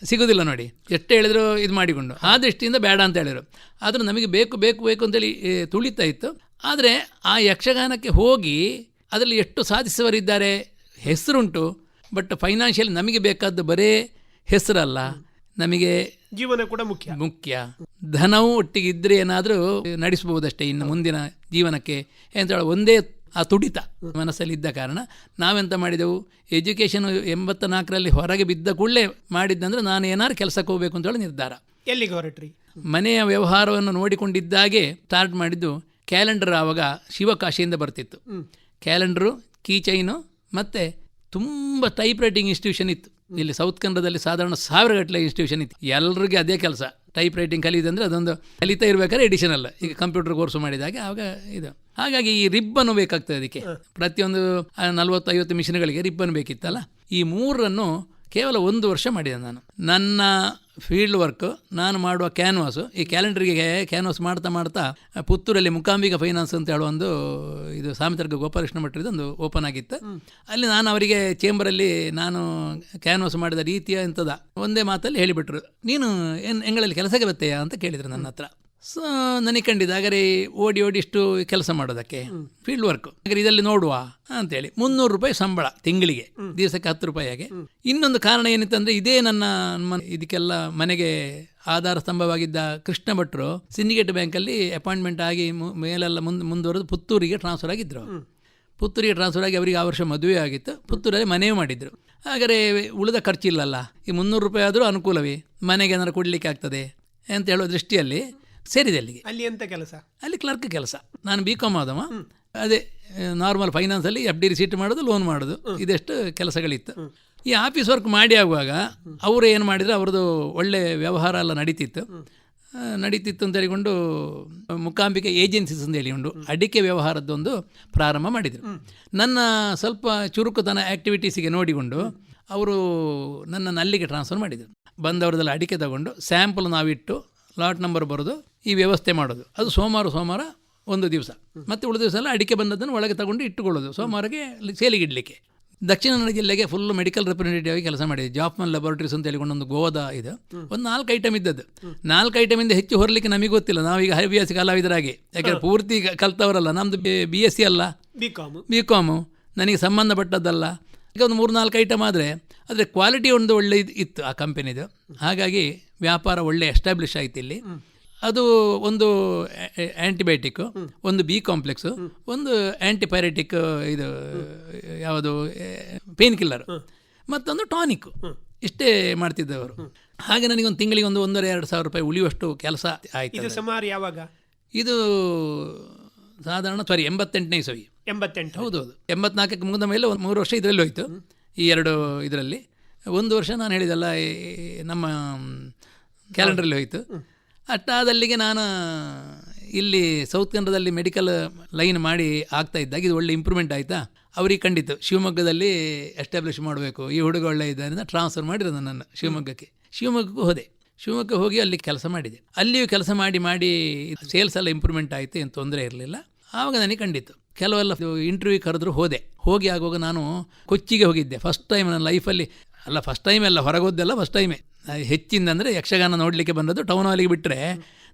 B: ಸಿಗೋದಿಲ್ಲ ನೋಡಿ. ಎಷ್ಟು ಹೇಳಿದ್ರು ಇದು ಮಾಡಿಕೊಂಡು. ಆ ದೃಷ್ಟಿಯಿಂದ ಬೇಡ ಅಂತ ಹೇಳಿದರು. ಆದರೂ ನಮಗೆ ಬೇಕು ಬೇಕು ಬೇಕು ಅಂತೇಳಿ ತುಳಿತಾ ಇತ್ತು. ಆದರೆ ಆ ಯಕ್ಷಗಾನಕ್ಕೆ ಹೋಗಿ ಅದರಲ್ಲಿ ಎಷ್ಟು ಸಾಧಿಸುವರಿದ್ದಾರೆ ಹೆಸರುಂಟು. ಬಟ್ ಫೈನಾನ್ಷಿಯಲ್ ನಮಗೆ ಬೇಕಾದ್ದು ಬರೇ ಹೆಸರಲ್ಲ. ನಮಗೆ
A: ಜೀವನ ಕೂಡ ಮುಖ್ಯ.
B: ಮುಖ್ಯ. ಧನವು ಒಟ್ಟಿಗೆ ಇದ್ರೆ ಏನಾದರೂ ನಡೆಸಬಹುದಷ್ಟೇ ಇನ್ನು ಮುಂದಿನ ಜೀವನಕ್ಕೆ ಅಂತ ಹೇಳಿ ಒಂದೇ ಆ ತುಡಿತ ಮನಸ್ಸಲ್ಲಿ ಇದ್ದ ಕಾರಣ ನಾವೆಂತ ಮಾಡಿದೆವು? ಎಜುಕೇಷನ್ ಎಂಬತ್ತ ನಾಲ್ಕರಲ್ಲಿ ಹೊರಗೆ ಬಿದ್ದ ಕೂಡಲೇ ಮಾಡಿದ್ದಂದ್ರೆ ನಾನು ಏನಾದ್ರು ಕೆಲಸಕ್ಕೆ ಹೋಗಬೇಕು ಅಂತ ಹೇಳಿ ನಿರ್ಧಾರ.
A: ಎಲ್ಲಿಗೆ ಹೊರಟ್ರಿ?
B: ಮನೆಯ ವ್ಯವಹಾರವನ್ನು ನೋಡಿಕೊಂಡಿದ್ದಾಗೆ ಸ್ಟಾರ್ಟ್ ಮಾಡಿದ್ದು ಕ್ಯಾಲೆಂಡರ್ ಆವಾಗ ಶಿವಕಾಶಿಯಿಂದ ಬರ್ತಿತ್ತು. ಕ್ಯಾಲೆಂಡರು ಕೀಚೈನು ಮತ್ತು ತುಂಬ ಟೈಪ್ ರೈಟಿಂಗ್ ಇನ್ಸ್ಟಿಟ್ಯೂಷನ್ ಇತ್ತು. ಇಲ್ಲಿ ಸೌತ್ ಕನ್ನಡದಲ್ಲಿ ಸಾಧಾರಣ ಸಾವಿರಗಟ್ಟಲೆ ಇನ್ಸ್ಟಿಟ್ಯೂಷನ್ ಇತ್ತು. ಎಲ್ಲರಿಗೂ ಅದೇ ಕೆಲಸ. ಟೈಪ್ ರೈಟಿಂಗ್ ಕಲಿಯೋದಂದ್ರೆ ಅದೊಂದು ಕಲಿತಾ ಇರಬೇಕಾದ್ರೆ ಎಡಿಷನಲ್ ಈಗ ಕಂಪ್ಯೂಟರ್ ಕೋರ್ಸ್ ಮಾಡಿದಾಗ ಆವಾಗ ಇದು. ಹಾಗಾಗಿ ಈ ರಿಬ್ಬನ್ನು ಬೇಕಾಗ್ತದೆ ಅದಕ್ಕೆ. ಪ್ರತಿಯೊಂದು ನಲ್ವತ್ತು ನಲವತ್ತು ಐವತ್ತು ಮಿಷಿನ್ಗಳಿಗೆ ರಿಬ್ಬನ್ ಬೇಕಿತ್ತಲ್ಲ? ಈ ಮೂರನ್ನು ಕೇವಲ ಒಂದು ವರ್ಷ ಮಾಡಿದೆ ನಾನು. ನನ್ನ ಫೀಲ್ಡ್ ವರ್ಕ್ ನಾನು ಮಾಡುವ ಕ್ಯಾನ್ವಾಸು ಈ ಕ್ಯಾಲೆಂಡರ್ಗೆ ಕ್ಯಾನ್ವಾಸ್ ಮಾಡ್ತಾ ಮಾಡ್ತಾ ಪುತ್ತೂರಲ್ಲಿ ಮುಕಾಂಬಿಕಾ ಫೈನಾನ್ಸ್ ಅಂತ ಹೇಳೋ ಒಂದು ಇದು ಸಾಮಿತರ್ಗ ಗೋಪಾಲಕೃಷ್ಣ ಭಟ್ರದ್ದು ಒಂದು ಓಪನ್ ಆಗಿತ್ತು. ಅಲ್ಲಿ ನಾನು ಅವರಿಗೆ ಚೇಂಬರಲ್ಲಿ ನಾನು ಕ್ಯಾನ್ವಾಸ್ ಮಾಡಿದ ರೀತಿಯ ಇಂಥದ ಒಂದೇ ಮಾತಲ್ಲಿ ಹೇಳಿಬಿಟ್ರು. ನೀನು ಏನು ಹೆಂಗಳಲ್ಲಿ ಕೆಲಸಕ್ಕೆ ಬತ್ತೆಯಾ ಅಂತ ಕೇಳಿದ್ರು ನನ್ನ ಹತ್ರ. ಸೊ ನನಗೆ ಕಂಡಿದ್ದು ಹಾಗಾದ್ರೆ ಓಡಿ ಓಡಿ ಇಷ್ಟು ಕೆಲಸ ಮಾಡೋದಕ್ಕೆ ಫೀಲ್ಡ್ ವರ್ಕ್. ಹಾಗಾದ್ರೆ ಇದರಲ್ಲಿ ನೋಡುವ ಅಂತೇಳಿ. ಮುನ್ನೂರು ರೂಪಾಯಿ ಸಂಬಳ ತಿಂಗಳಿಗೆ. ದಿವಸಕ್ಕೆ ಹತ್ತು ರೂಪಾಯಿ ಹಾಗೆ. ಇನ್ನೊಂದು ಕಾರಣ ಏನಿತ್ತಂದ್ರೆ ಇದೇ ನನ್ನ ಇದಕ್ಕೆಲ್ಲ ಮನೆಗೆ ಆಧಾರ ಸ್ತಂಭವಾಗಿದ್ದ ಕೃಷ್ಣ ಭಟ್ರು ಸಿಂಡಿಕೇಟ್ ಬ್ಯಾಂಕಲ್ಲಿ ಅಪಾಯಿಂಟ್ಮೆಂಟ್ ಆಗಿ ಮೇಲೆಲ್ಲ ಮುಂದೆ ಮುಂದುವರೆದು ಪುತ್ತೂರಿಗೆ ಟ್ರಾನ್ಸ್ಫರ್ ಆಗಿದ್ರು. ಪುತ್ತೂರಿಗೆ ಟ್ರಾನ್ಸ್ಫರ್ ಆಗಿ ಅವರಿಗೆ ಆ ವರ್ಷ ಮದುವೆ ಆಗಿತ್ತು. ಪುತ್ತೂರಲ್ಲಿ ಮನೆಯೂ ಮಾಡಿದ್ರು. ಹಾಗಾದರೆ ಉಳಿದ ಖರ್ಚಿಲ್ಲಲ್ಲ? ಈ ಮುನ್ನೂರು ರೂಪಾಯಿ ಆದರೂ ಅನುಕೂಲವೇ? ಮನೆಗೆ ಏನಾದ್ರು ಕೊಡಲಿಕ್ಕೆ ಆಗ್ತದೆ? ಅಂತ ಹೇಳೋ ದೃಷ್ಟಿಯಲ್ಲಿ ಸೇರಿದೆ ಅಲ್ಲಿಗೆ.
A: ಅಲ್ಲಿ ಎಂತ ಕೆಲಸ?
B: ಅಲ್ಲಿ ಕ್ಲರ್ಕ್ ಕೆಲಸ. ನಾನು ಬಿ ಕಾಮ್ ಆದವ ಅದೇ ನಾರ್ಮಲ್ ಫೈನಾನ್ಸಲ್ಲಿ ಎಫ್ ಡಿ ರಿಸೀಟ್ ಮಾಡೋದು ಲೋನ್ ಮಾಡೋದು. ಇದೆಷ್ಟು ಕೆಲಸಗಳಿತ್ತು. ಈ ಆಫೀಸ್ ವರ್ಕ್ ಮಾಡಿ ಆಗುವಾಗ ಅವರು ಏನು ಮಾಡಿದ್ರು ಅವ್ರದ್ದು ಒಳ್ಳೆ ವ್ಯವಹಾರ ಎಲ್ಲ ನಡೀತಿತ್ತು. ನಡೀತಿತ್ತು ಅಂತ ಹೇಳಿಕೊಂಡು ಮುಖಾಂಬಿಕೆ ಏಜೆನ್ಸೀಸ್ ಅಂತ ಹೇಳಿಕೊಂಡು ಅಡಿಕೆ ವ್ಯವಹಾರದ್ದೊಂದು ಪ್ರಾರಂಭ ಮಾಡಿದರು. ನನ್ನ ಸ್ವಲ್ಪ ಚುರುಕುತನ ಆ್ಯಕ್ಟಿವಿಟೀಸಿಗೆ ನೋಡಿಕೊಂಡು ಅವರು ನನ್ನನ್ನು ಅಲ್ಲಿಗೆ ಟ್ರಾನ್ಸ್ಫರ್ ಮಾಡಿದರು. ಬಂದವರದೆಲ್ಲ ಅಡಿಕೆ ತಗೊಂಡು ಸ್ಯಾಂಪಲ್ ನಾವಿಟ್ಟು ಲಾಟ್ ನಂಬರ್ ಬರೋದು ಈ ವ್ಯವಸ್ಥೆ ಮಾಡೋದು. ಅದು ಸೋಮವಾರ ಸೋಮವಾರ ಒಂದು ದಿವಸ. ಮತ್ತು ಉಳಿದ ದಿವಸ ಎಲ್ಲ ಅಡಿಕೆ ಬಂದದ್ದನ್ನು ಒಳಗೆ ತಗೊಂಡು ಇಟ್ಟುಕೊಳ್ಳೋದು. ಸೋಮವಾರಕ್ಕೆ ಸೇಲಿಗಿಡಲಿಕ್ಕೆ ಸೇಲಿಗೆ ಇಡಲಿಕ್ಕೆ. ದಕ್ಷಿಣ ಕನ್ನಡ ಜಿಲ್ಲೆಗೆ ಫುಲ್ ಮೆಡಿಕಲ್ ರೆಪ್ರೆಸೆಂಟೇಟಿವ್ ಆಗಿ ಕೆಲಸ ಮಾಡಿದೆ. ಜಾಫ್ಮನ್ ಲ್ಯಾಬೊರೇಟರೀಸ್ ಅಂತ ಹೇಳಿಕೊಂಡು ಒಂದು ಗೋವಾದ ಇದೆ. ಒಂದು ನಾಲ್ಕು ಐಟಮ್ ಇದ್ದದ್ದು. ನಾಲ್ಕು ಐಟಮಿಂದ ಹೆಚ್ಚು ಹೊರಲಿಕ್ಕೆ ನಮಗೆ ಗೊತ್ತಿಲ್ಲ. ನಾವೀಗ ಹವ್ಯಾಸಿ ಕಲಾವಿದರಾಗಿ. ಯಾಕಂದರೆ ಪೂರ್ತಿ ಕಲ್ತವರಲ್ಲ. ನಮ್ಮದು ಬಿ ಎಸ್ ಸಿ ಅಲ್ಲ.
A: ಬಿ ಕಾಮ್
B: ಬಿ ಕಾಮು ನನಗೆ ಸಂಬಂಧಪಟ್ಟದ್ದಲ್ಲ. ಈಗ ಒಂದು ಮೂರು ನಾಲ್ಕು ಐಟಮ್ ಆದರೆ ಆದರೆ ಕ್ವಾಲಿಟಿ ಒಂದು ಒಳ್ಳೆ ಇತ್ತು ಆ ಕಂಪೆನಿದು ಹಾಗಾಗಿ ವ್ಯಾಪಾರ ಒಳ್ಳೆ ಎಸ್ಟಾಬ್ಲಿಷ್ ಆಯ್ತು ಇಲ್ಲಿ. ಅದು ಒಂದು ಆ್ಯಂಟಿಬಯೋಟಿಕ್ ಒಂದು ಬಿ ಕಾಂಪ್ಲೆಕ್ಸು ಒಂದು ಆ್ಯಂಟಿಪೈರೆಟಿಕ್ ಇದು ಯಾವುದು ಪೇನ್ ಕಿಲ್ಲರ್ ಮತ್ತೊಂದು ಟಾನಿಕ್ ಇಷ್ಟೇ ಮಾಡ್ತಿದ್ದವರು. ಹಾಗೆ ನನಗೆ ಒಂದು ತಿಂಗಳಿಗೆ ಒಂದು ಒಂದೂವರೆ ಎರಡು ಸಾವಿರ ರೂಪಾಯಿ ಉಳಿಯುವಷ್ಟು ಕೆಲಸ ಆಯಿತು
A: ಇದು ಸುಮಾರು ಯಾವಾಗ?
B: ಇದು ಸಾಧಾರಣ ಸಾರಿ ಎಂಬತ್ತೆಂಟನೇ ಇಸವಿ
A: ಎಂಬತ್ತೆಂಟು.
B: ಹೌದು ಹೌದು. ಎಂಬತ್ನಾಲ್ಕಕ್ಕೆ ಮುಗಿದ ಮೇಲೆ ಒಂದು ಮೂರು ವರ್ಷ ಇದರಲ್ಲಿ ಹೋಯಿತು ಈ ಎರಡು ಇದರಲ್ಲಿ. ಒಂದು ವರ್ಷ ನಾನು ಹೇಳಿದಲ್ಲ ನಮ್ಮ ಕ್ಯಾಲೆಂಡ್ರಲ್ಲಿ ಹೋಯಿತು. ಅಷ್ಟಾದಲ್ಲಿಗೆ ನಾನು ಇಲ್ಲಿ ಸೌತ್ ಕನ್ನಡದಲ್ಲಿ ಮೆಡಿಕಲ್ ಲೈನ್ ಮಾಡಿ ಆಗ್ತಾ ಇದ್ದಾಗ ಇದು ಒಳ್ಳೆ ಇಂಪ್ರೂವ್ಮೆಂಟ್ ಆಯಿತಾ? ಅವ್ರಿಗೆ ಖಂಡಿತು ಶಿವಮೊಗ್ಗದಲ್ಲಿ ಎಸ್ಟಾಬ್ಲಿಷ್ ಮಾಡಬೇಕು. ಈ ಹುಡುಗ ಒಳ್ಳೆ ಇದ್ದರಿಂದ ಟ್ರಾನ್ಸ್ಫರ್ ಮಾಡಿರೋದು ನನ್ನ ಶಿವಮೊಗ್ಗಕ್ಕೆ. ಶಿವಮೊಗ್ಗಕ್ಕೂ ಹೋದೆ. ಶಿವಮೊಗ್ಗ ಹೋಗಿ ಅಲ್ಲಿ ಕೆಲಸ ಮಾಡಿದೆ. ಅಲ್ಲಿಯೂ ಕೆಲಸ ಮಾಡಿ ಮಾಡಿ ಸೇಲ್ಸ್ ಎಲ್ಲ ಇಂಪ್ರೂವ್ಮೆಂಟ್ ಆಯಿತು ಏನು ತೊಂದರೆ ಇರಲಿಲ್ಲ. ಆವಾಗ ನನಗೆ ಕಂಡಿತ್ತು ಕೆಲವೆಲ್ಲ ಇಂಟರ್ವ್ಯೂ ಕರೆದ್ರು ಹೋದೆ. ಹೋಗಿ ಆಗುವಾಗ ನಾನು ಕೊಚ್ಚಿಗೆ ಹೋಗಿದ್ದೆ. ಫಸ್ಟ್ ಟೈಮ್ ನನ್ನ ಲೈಫಲ್ಲಿ ಅಲ್ಲ ಫಸ್ಟ್ ಟೈಮ್ ಅಲ್ಲ ಹೊರಗೋದ್ದೆಲ್ಲ ಫಸ್ಟ್ ಟೈಮೇ ಹೆಚ್ಚಿಂದ ಅಂದರೆ ಯಕ್ಷಗಾನ ನೋಡಲಿಕ್ಕೆ ಬಂದದ್ದು ಟೌನ್ ಹಾಲಿಗೆ ಬಿಟ್ಟರೆ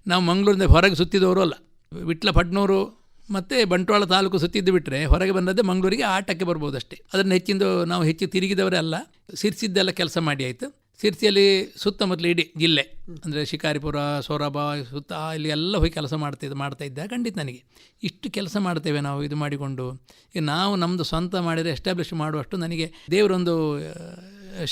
B: ನಾವು ಮಂಗಳೂರಿಂದ ಹೊರಗೆ ಸುತ್ತಿದವರು ಅಲ್ಲ. ವಿಟ್ಲ ಪಟ್ನೂರು ಮತ್ತು ಬಂಟ್ವಾಳ ತಾಲೂಕು ಸುತ್ತಿದ್ದು ಬಿಟ್ಟರೆ ಹೊರಗೆ ಬಂದದ್ದೇ ಮಂಗಳೂರಿಗೆ ಆಟಕ್ಕೆ ಬರ್ಬೋದು ಅಷ್ಟೇ ಅದನ್ನು ಹೆಚ್ಚಿಂದು ನಾವು ಹೆಚ್ಚು ತಿರುಗಿದವರೇ ಅಲ್ಲ, ಸಿರ್ಸಿದ್ದೆಲ್ಲ ಕೆಲಸ ಮಾಡಿ ಆಯಿತು. ಸಿರ್ಸಿಯಲ್ಲಿ ಸುತ್ತಮುತ್ತಲು ಇಡೀ ಜಿಲ್ಲೆ, ಅಂದರೆ ಶಿಕಾರಿಪುರ, ಸೊರಬ, ಸುತ್ತ ಇಲ್ಲಿ ಎಲ್ಲ ಹೋಗಿ ಕೆಲಸ ಮಾಡ್ತಿದ್ದು ಮಾಡ್ತಾ ಇದ್ದ ಖಂಡಿತ ನನಗೆ. ಇಷ್ಟು ಕೆಲಸ ಮಾಡ್ತೇವೆ ನಾವು ಇದು ಮಾಡಿಕೊಂಡು. ಈಗ ನಾವು ನಮ್ಮದು ಸ್ವಂತ ಮಾಡಿದರೆ ಎಸ್ಟಾಬ್ಲಿಷ್ ಮಾಡುವಷ್ಟು ನನಗೆ ದೇವರೊಂದು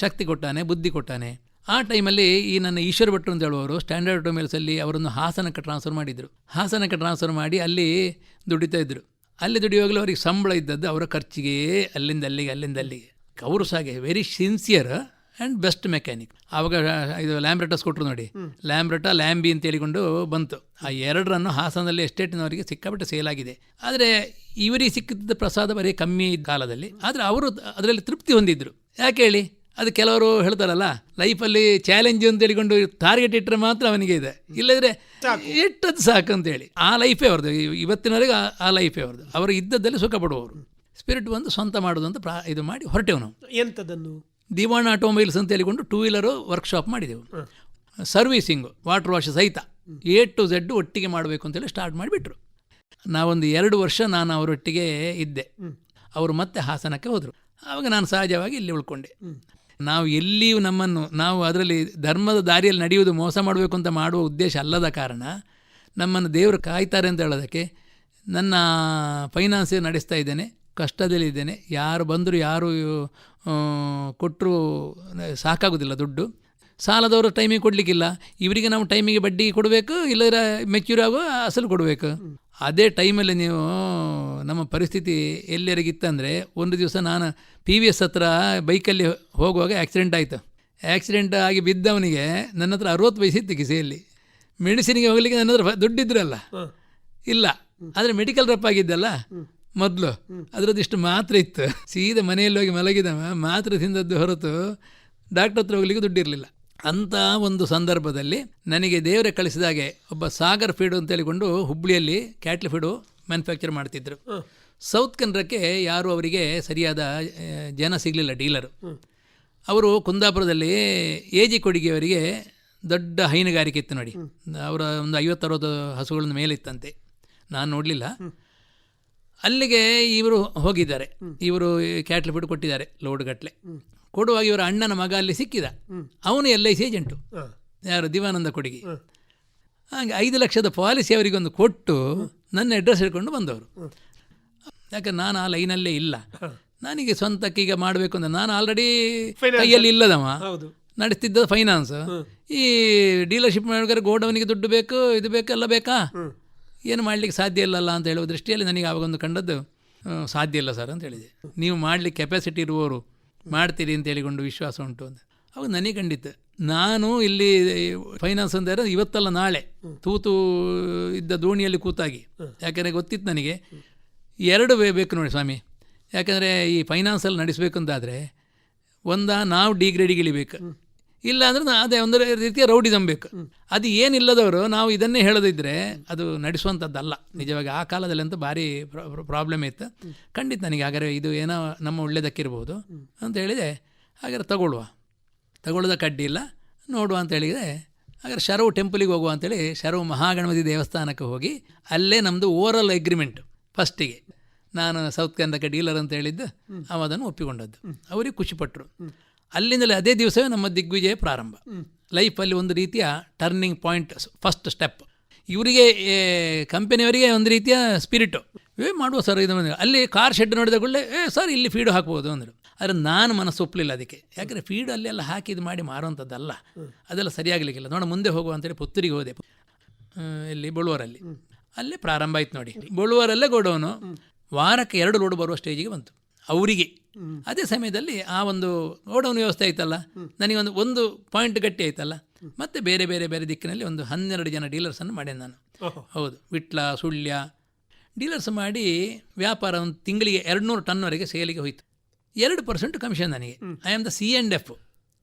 B: ಶಕ್ತಿ ಕೊಟ್ಟಾನೆ, ಬುದ್ಧಿ ಕೊಟ್ಟಾನೆ. ಆ ಟೈಮಲ್ಲಿ ಈ ನನ್ನ ಈಶ್ವರ ಭಟ್ರು ಅಂತ ಹೇಳುವವರು ಸ್ಟ್ಯಾಂಡರ್ಡ್ ಆಟೋಮೇಲ್ಸಲ್ಲಿ ಅವರನ್ನು ಹಾಸನಕ್ಕೆ ಟ್ರಾನ್ಸ್ಫರ್ ಮಾಡಿದರು. ಹಾಸನಕ್ಕೆ ಟ್ರಾನ್ಸ್ಫರ್ ಮಾಡಿ ಅಲ್ಲಿ ದುಡಿತಾ ಇದ್ದರು ಅಲ್ಲಿ ದುಡಿಯುವಾಗಲೂ ಅವರಿಗೆ ಸಂಬಳ ಇದ್ದದ್ದು ಅವರ ಖರ್ಚಿಗೆ ಅಲ್ಲಿಂದ ಅಲ್ಲಿಗೆ ಅಲ್ಲಿಂದ ಅಲ್ಲಿಗೆ. ಅವರು ಸಾಗೆ very sincere and best mechanic ಆವಾಗ ಇದು ಲ್ಯಾಂಬ್ರೆಟಸ್ ಕೊಟ್ಟರು ನೋಡಿ. ಲ್ಯಾಂಬ್ರೆಟಾ ಲ್ಯಾಂಬಿ ಅಂತ ಹೇಳಿಕೊಂಡು ಬಂತು. ಆ ಎರಡರನ್ನು ಹಾಸನದಲ್ಲಿ ಎಸ್ಟೇಟಿನವರಿಗೆ ಸಿಕ್ಕಾಪಟ್ಟೆ ಸೇಲ್ ಆಗಿದೆ. ಆದರೆ ಇವರಿಗೆ ಸಿಕ್ಕಿದ್ದ ಪ್ರಸಾದ ಬರೀ ಕಮ್ಮಿ ಇದ್ದ ಕಾಲದಲ್ಲಿ. ಆದರೆ ಅವರು ಅದರಲ್ಲಿ ತೃಪ್ತಿ ಹೊಂದಿದ್ರು. ಯಾಕೆ ಹೇಳಿ? ಅದು ಕೆಲವರು ಹೇಳ್ತಾರಲ್ಲ ಲೈಫಲ್ಲಿ ಚಾಲೆಂಜ್ ಅಂತ ಹೇಳಿಕೊಂಡು ಟಾರ್ಗೆಟ್ ಇಟ್ಟರೆ ಮಾತ್ರ ಅವನಿಗೆ ಇದೆ. ಇಲ್ಲದ್ರೆ ಇಟ್ಟದ್ದು ಸಾಕು ಅಂತೇಳಿ ಆ ಲೈಫೇ ಅವ್ರದ್ದು. ಇವ್- ಇವತ್ತಿನವರೆಗೆ ಆ- ಆ ಲೈಫೇ ಅವ್ರದ್ದು. ಅವರು ಇದ್ದದ್ದಲ್ಲಿ ಸುಖ ಪಡುವವರು ಸ್ಪಿರಿಟ್ ಬಂದು ಸ್ವಂತ ಮಾಡೋದು ಅಂತ ಪ್ರಾ ಇದು ಮಾಡಿ ಹೊರಟೆವು ನಾವು
A: ಎಂಥದ್ದನ್ನು?
B: ದಿವಾಣ ಆಟೋಮೊಬೈಲ್ಸ್ ಅಂತ ಹೇಳಿಕೊಂಡು ಟೂ ವೀಲರು ವರ್ಕ್ಶಾಪ್ ಮಾಡಿದೆವು. ಸರ್ವೀಸಿಂಗು ವಾಟರ್ ವಾಶ್ ಸಹಿತ. ಎ ಟು ಝೆಡ್ ಒಟ್ಟಿಗೆ ಮಾಡಬೇಕು ಅಂತೇಳಿ ಸ್ಟಾರ್ಟ್ ಮಾಡಿಬಿಟ್ರು. ನಾವೊಂದು ಎರಡು ವರ್ಷ ನಾನು ಅವರೊಟ್ಟಿಗೆ ಇದ್ದೆ. ಅವರು ಮತ್ತೆ ಹಾಸನಕ್ಕೆ ಹೋದರು. ಆವಾಗ ನಾನು ಸಹಜವಾಗಿ ಇಲ್ಲಿ ಉಳ್ಕೊಂಡೆ. ನಾವು ಎಲ್ಲಿಯೂ ನಮ್ಮನ್ನು, ನಾವು ಅದರಲ್ಲಿ ಧರ್ಮದ ದಾರಿಯಲ್ಲಿ ನಡೆಯುವುದು ಮೋಸ ಮಾಡಬೇಕು ಅಂತ ಮಾಡುವ ಉದ್ದೇಶ ಅಲ್ಲದ ಕಾರಣ ನಮ್ಮನ್ನು ದೇವರು ಕಾಯ್ತಾರೆ ಅಂತ ಹೇಳೋದಕ್ಕೆ ನನ್ನ ಫೈನಾನ್ಸ್ ನಡೆಸ್ತಾ ಇದ್ದೇನೆ ಕಷ್ಟದಲ್ಲಿದ್ದೇನೆ ಯಾರು ಬಂದರೂ ಯಾರು ಕೊಟ್ಟರು ಸಾಕಾಗೋದಿಲ್ಲ ದುಡ್ಡು. ಸಾಲದವರು ಟೈಮಿಗೆ ಕೊಡಲಿಕ್ಕಿಲ್ಲ. ಇವರಿಗೆ ನಾವು ಟೈಮಿಗೆ ಬಡ್ಡಿ ಕೊಡಬೇಕು ಇಲ್ಲದ್ರೆ ಮೆಚ್ಯೂರ್ ಆಗೋ ಅಸಲು ಕೊಡಬೇಕು. ಅದೇ ಟೈಮಲ್ಲಿ ನೀವು ನಮ್ಮ ಪರಿಸ್ಥಿತಿ ಎಲ್ಲರಿಗಿತ್ತಂದರೆ ಒಂದು ದಿವಸ ನಾನು ಪಿ ವಿ ಎಸ್ ಹತ್ರ ಬೈಕಲ್ಲಿ ಹೋಗುವಾಗ ಆಕ್ಸಿಡೆಂಟ್ ಆಯಿತು. ಆಕ್ಸಿಡೆಂಟ್ ಆಗಿ ಬಿದ್ದವನಿಗೆ ನನ್ನ ಹತ್ರ ಅರುವತ್ತು ವಯಸ್ಸಿತ್ತು ಕಿಸೆಯಲ್ಲಿ. ಮೆಡಿಸಿನ್ಗೆ ಹೋಗಲಿಕ್ಕೆ ನನ್ನ ಹತ್ರ ದುಡ್ಡಿದ್ರಲ್ಲ ಇಲ್ಲ. ಆದರೆ ಮೆಡಿಕಲ್ ರಪ್ ಆಗಿದ್ದಲ್ಲ? ಮೊದಲು. ಅದರದ್ದಿಷ್ಟು ಮಾತ್ರೆ ಇತ್ತು. ಸೀದಾ ಮನೆಯಲ್ಲಿ ಹೋಗಿ ಮಲಗಿದವ ಮಾತ್ರೆ ತಿಂದದ್ದು ಹೊರತು ಡಾಕ್ಟ್ರ್ ಹತ್ರ ಹೋಗ್ಲಿಕ್ಕೆ ದುಡ್ಡಿರಲಿಲ್ಲ ಅಂಥ ಒಂದು ಸಂದರ್ಭದಲ್ಲಿ ನನಗೆ ದೇವರೇ ಕಳಿಸಿದಾಗೆ ಒಬ್ಬ ಸಾಗರ್ ಫೀಡು ಅಂತ ಹೇಳಿಕೊಂಡು ಹುಬ್ಳಿಯಲ್ಲಿ ಕ್ಯಾಟ್ಲ್ ಫೀಡು ಮ್ಯಾನುಫ್ಯಾಕ್ಚರ್ ಮಾಡ್ತಿದ್ರು. ಸೌತ್ ಕನ್ನಡಕ್ಕೆ ಯಾರು ಅವರಿಗೆ ಸರಿಯಾದ ಜನ ಸಿಗಲಿಲ್ಲ ಡೀಲರು. ಅವರು ಕುಂದಾಪುರದಲ್ಲಿ ಎ ಜಿ ಕೊಡುಗೆಯವರಿಗೆ ದೊಡ್ಡ ಹೈನುಗಾರಿಕೆ ಇತ್ತು ನೋಡಿ. ಅವರ ಒಂದು ಐವತ್ತರವತ್ತು ಹಸುಗಳನ್ನ ಮೇಲಿತ್ತಂತೆ. ನಾನು ನೋಡಲಿಲ್ಲ. ಅಲ್ಲಿಗೆ ಇವರು ಹೋಗಿದ್ದಾರೆ. ಇವರು ಕ್ಯಾಟ್ಲ್ ಫೀಡ್ ಕೊಟ್ಟಿದ್ದಾರೆ ಲೋಡ್ ಗಟ್ಟಲೆ ಕೊಡುವಾಗ ಇವರ ಅಣ್ಣನ ಮಗ ಅಲ್ಲಿ ಸಿಕ್ಕಿದ. ಅವನು ಎಲ್ ಐ ಸಿ ಏಜೆಂಟು ಯಾರು? ದಿವಾನಂದ ಕೊಡುಗೆ. ಹಾಗೆ ಐದು ಲಕ್ಷದ ಪಾಲಿಸಿ ಅವರಿಗೊಂದು ಕೊಟ್ಟು ನನ್ನ ಅಡ್ರೆಸ್ ಹಿಡ್ಕೊಂಡು ಬಂದವರು. ಯಾಕಂದ್ರೆ ನಾನು ಆ ಲೈನಲ್ಲೇ ಇಲ್ಲ. ನನಗೆ ಸ್ವಂತಕ್ಕೆ ಈಗ ಮಾಡಬೇಕು ಅಂತ ನಾನು ಆಲ್ರೆಡಿ. ಕೈಯಲ್ಲಿ ಇಲ್ಲದವ. ನಡೆಸ್ತಿದ್ದ ಫೈನಾನ್ಸ್ ಈ ಡೀಲರ್ಶಿಪ್ ಮಾಡಿದ್ರೆ ಗೋಡೌನಿಗೆ ದುಡ್ಡು ಬೇಕು ಇದು ಬೇಕು ಎಲ್ಲ ಬೇಕಾ? ಏನು ಮಾಡಲಿಕ್ಕೆ ಸಾಧ್ಯ ಇಲ್ಲಲ್ಲ ಅಂತ ಹೇಳುವ ದೃಷ್ಟಿಯಲ್ಲಿ ನನಗೆ ಆವಾಗೊಂದು ಕಂಡದ್ದು ಸಾಧ್ಯ ಇಲ್ಲ ಸರ್ ಅಂತ ಹೇಳಿದೆ. ನೀವು ಮಾಡಲಿಕ್ಕೆ ಕೆಪಾಸಿಟಿ ಇರುವವರು ಮಾಡ್ತೀರಿ ಅಂತ ಹೇಳಿಕೊಂಡು ವಿಶ್ವಾಸ ಉಂಟು ಅಂತ ಅವಾಗ ನನಗೆ ಖಂಡಿತ ನಾನು ಇಲ್ಲಿ ಫೈನಾನ್ಸ್ ಅಂದರೆ ಇವತ್ತಲ್ಲ ನಾಳೆ. ತೂತು ಇದ್ದ ದೋಣಿಯಲ್ಲಿ ಕೂತಾಗಿ. ಯಾಕೆಂದರೆ ಗೊತ್ತಿತ್ತು ನನಗೆ, ಎರಡು ಬೇಕು ನೋಡಿ ಸ್ವಾಮಿ. ಯಾಕೆಂದರೆ ಈ ಫೈನಾನ್ಸಲ್ಲಿ ನಡೆಸಬೇಕು ಅಂತಾದರೆ ಒಂದ ನಾವು ಡಿಗ್ರೇಡಿಗೆ ಇಳಿಬೇಕು. ಇಲ್ಲ ಅಂದರೆ ನಾ- ಅದೇ ಒಂದು ರೀತಿಯ ರೌಡಿಸಮ್ ಬೇಕು. ಅದು ಏನಿಲ್ಲದವರು ನಾವು ಇದನ್ನೇ ಹೇಳೋದಿದ್ರೆ ಅದು ನಡೆಸುವಂಥದ್ದಲ್ಲ. ನಿಜವಾಗಿ ಆ ಕಾಲದಲ್ಲಿ ಅಂತೂ ಭಾರಿ ಪ್ರಾಬ್ಲಮ್ ಇತ್ತು. ಖಂಡಿತ ನನಗೆ ಹಾಗಾದ್ರೆ ಇದು ಏನೋ ನಮ್ಮ ಒಳ್ಳೆಯದಕ್ಕಿರ್ಬೋದು ಅಂತ ಹೇಳಿದೆ. ಹಾಗಾದ್ರೆ ತಗೊಳ್ಳುವ. ತಗೊಳ್ಳೋದಕ್ಕೆ ಅಡ್ಡಿ ಇಲ್ಲ. ನೋಡುವ ಅಂತ ಹೇಳಿದರೆ ಹಾಗಾದ್ರೆ ಶರವು ಟೆಂಪಲಿಗೆ ಹೋಗುವ ಅಂತೇಳಿ ಶರವು ಮಹಾಗಣಪತಿ ದೇವಸ್ಥಾನಕ್ಕೆ ಹೋಗಿ ಅಲ್ಲೇ ನಮ್ಮದು ಓರಲ್ ಅಗ್ರಿಮೆಂಟ್ ಫಸ್ಟಿಗೆ ನಾನು ಸೌತ್ ಕನ್ನಡಕ್ಕೆ ಡೀಲರ್ ಅಂತ ಹೇಳಿದ್ದು ಅವ ಅದನ್ನು ಒಪ್ಪಿಕೊಂಡದ್ದು. ಅವರಿಗೆ ಖುಷಿಪಟ್ಟರು ಅಲ್ಲಿಂದಲೇ ಅದೇ ದಿವಸವೇ ನಮ್ಮ ದಿಗ್ವಿಜಯ ಪ್ರಾರಂಭ. ಲೈಫಲ್ಲಿ ಒಂದು ರೀತಿಯ ಟರ್ನಿಂಗ್ ಪಾಯಿಂಟ್ ಫಸ್ಟ್ ಸ್ಟೆಪ್ ಇವರಿಗೆ ಕಂಪೆನಿಯವರಿಗೆ ಒಂದು ರೀತಿಯ ಸ್ಪಿರಿಟು ಏ ಮಾಡುವ ಸರ್ ಇದು ಬಂದ್ರೆ ಅಲ್ಲಿ ಕಾರ್ ಶೆಡ್ ನೋಡಿದ ಕೂಡಲೇ ಏ ಸರ್ ಇಲ್ಲಿ ಫೀಡು ಹಾಕ್ಬೋದು ಅಂದರು. ಆದರೆ ನಾನು ಮನಸ್ಸು ಒಪ್ಪಲಿಲ್ಲ ಅದಕ್ಕೆ. ಯಾಕಂದರೆ ಫೀಡು ಅಲ್ಲೆಲ್ಲ ಹಾಕಿ ಇದು ಮಾಡಿ ಮಾರುವಂಥದ್ದಲ್ಲ. ಅದೆಲ್ಲ ಸರಿಯಾಗಲಿಕ್ಕಿಲ್ಲ. ನೋಡ ಮುಂದೆ ಹೋಗುವ ಅಂತೇಳಿ ಪುತ್ತೂರಿಗೆ ಹೋದೆ. ಇಲ್ಲಿ ಬಳುವರಲ್ಲಿ. ಅಲ್ಲೇ ಪ್ರಾರಂಭ ಆಯ್ತು ನೋಡಿ. ಬಳುವರಲ್ಲೇ ಗೋಡೌನು ವಾರಕ್ಕೆ ಎರಡು ಲೋಡ್ ಬರುವ ಸ್ಟೇಜಿಗೆ ಬಂತು. ಅವರಿಗೆ. ಅದೇ ಸಮಯದಲ್ಲಿ ಆ ಒಂದು ಗೋಡೌನ್ ವ್ಯವಸ್ಥೆ ಆಯ್ತಲ್ಲ? ನನಗೊಂದು ಒಂದು ಪಾಯಿಂಟ್ ಗಟ್ಟಿ ಆಯ್ತಲ್ಲ? ಮತ್ತೆ ಬೇರೆ ಬೇರೆ ಬೇರೆ ದಿಕ್ಕಿನಲ್ಲಿ ಒಂದು ಹನ್ನೆರಡು ಜನ ಡೀಲರ್ಸನ್ನು ಮಾಡಿದೆ ನಾನು. ಹೌದು. ವಿಟ್ಲ ಸುಳ್ಯ. ಡೀಲರ್ಸ್ ಮಾಡಿ ವ್ಯಾಪಾರ ಒಂದು ತಿಂಗಳಿಗೆ ಎರಡುನೂರು ಟನ್ವರೆಗೆ ಸೇಲಿಗೆ ಹೋಯಿತು. ಎರಡು ಪರ್ಸೆಂಟ್ ಕಮಿಷನ್ ನನಗೆ. I am the C and F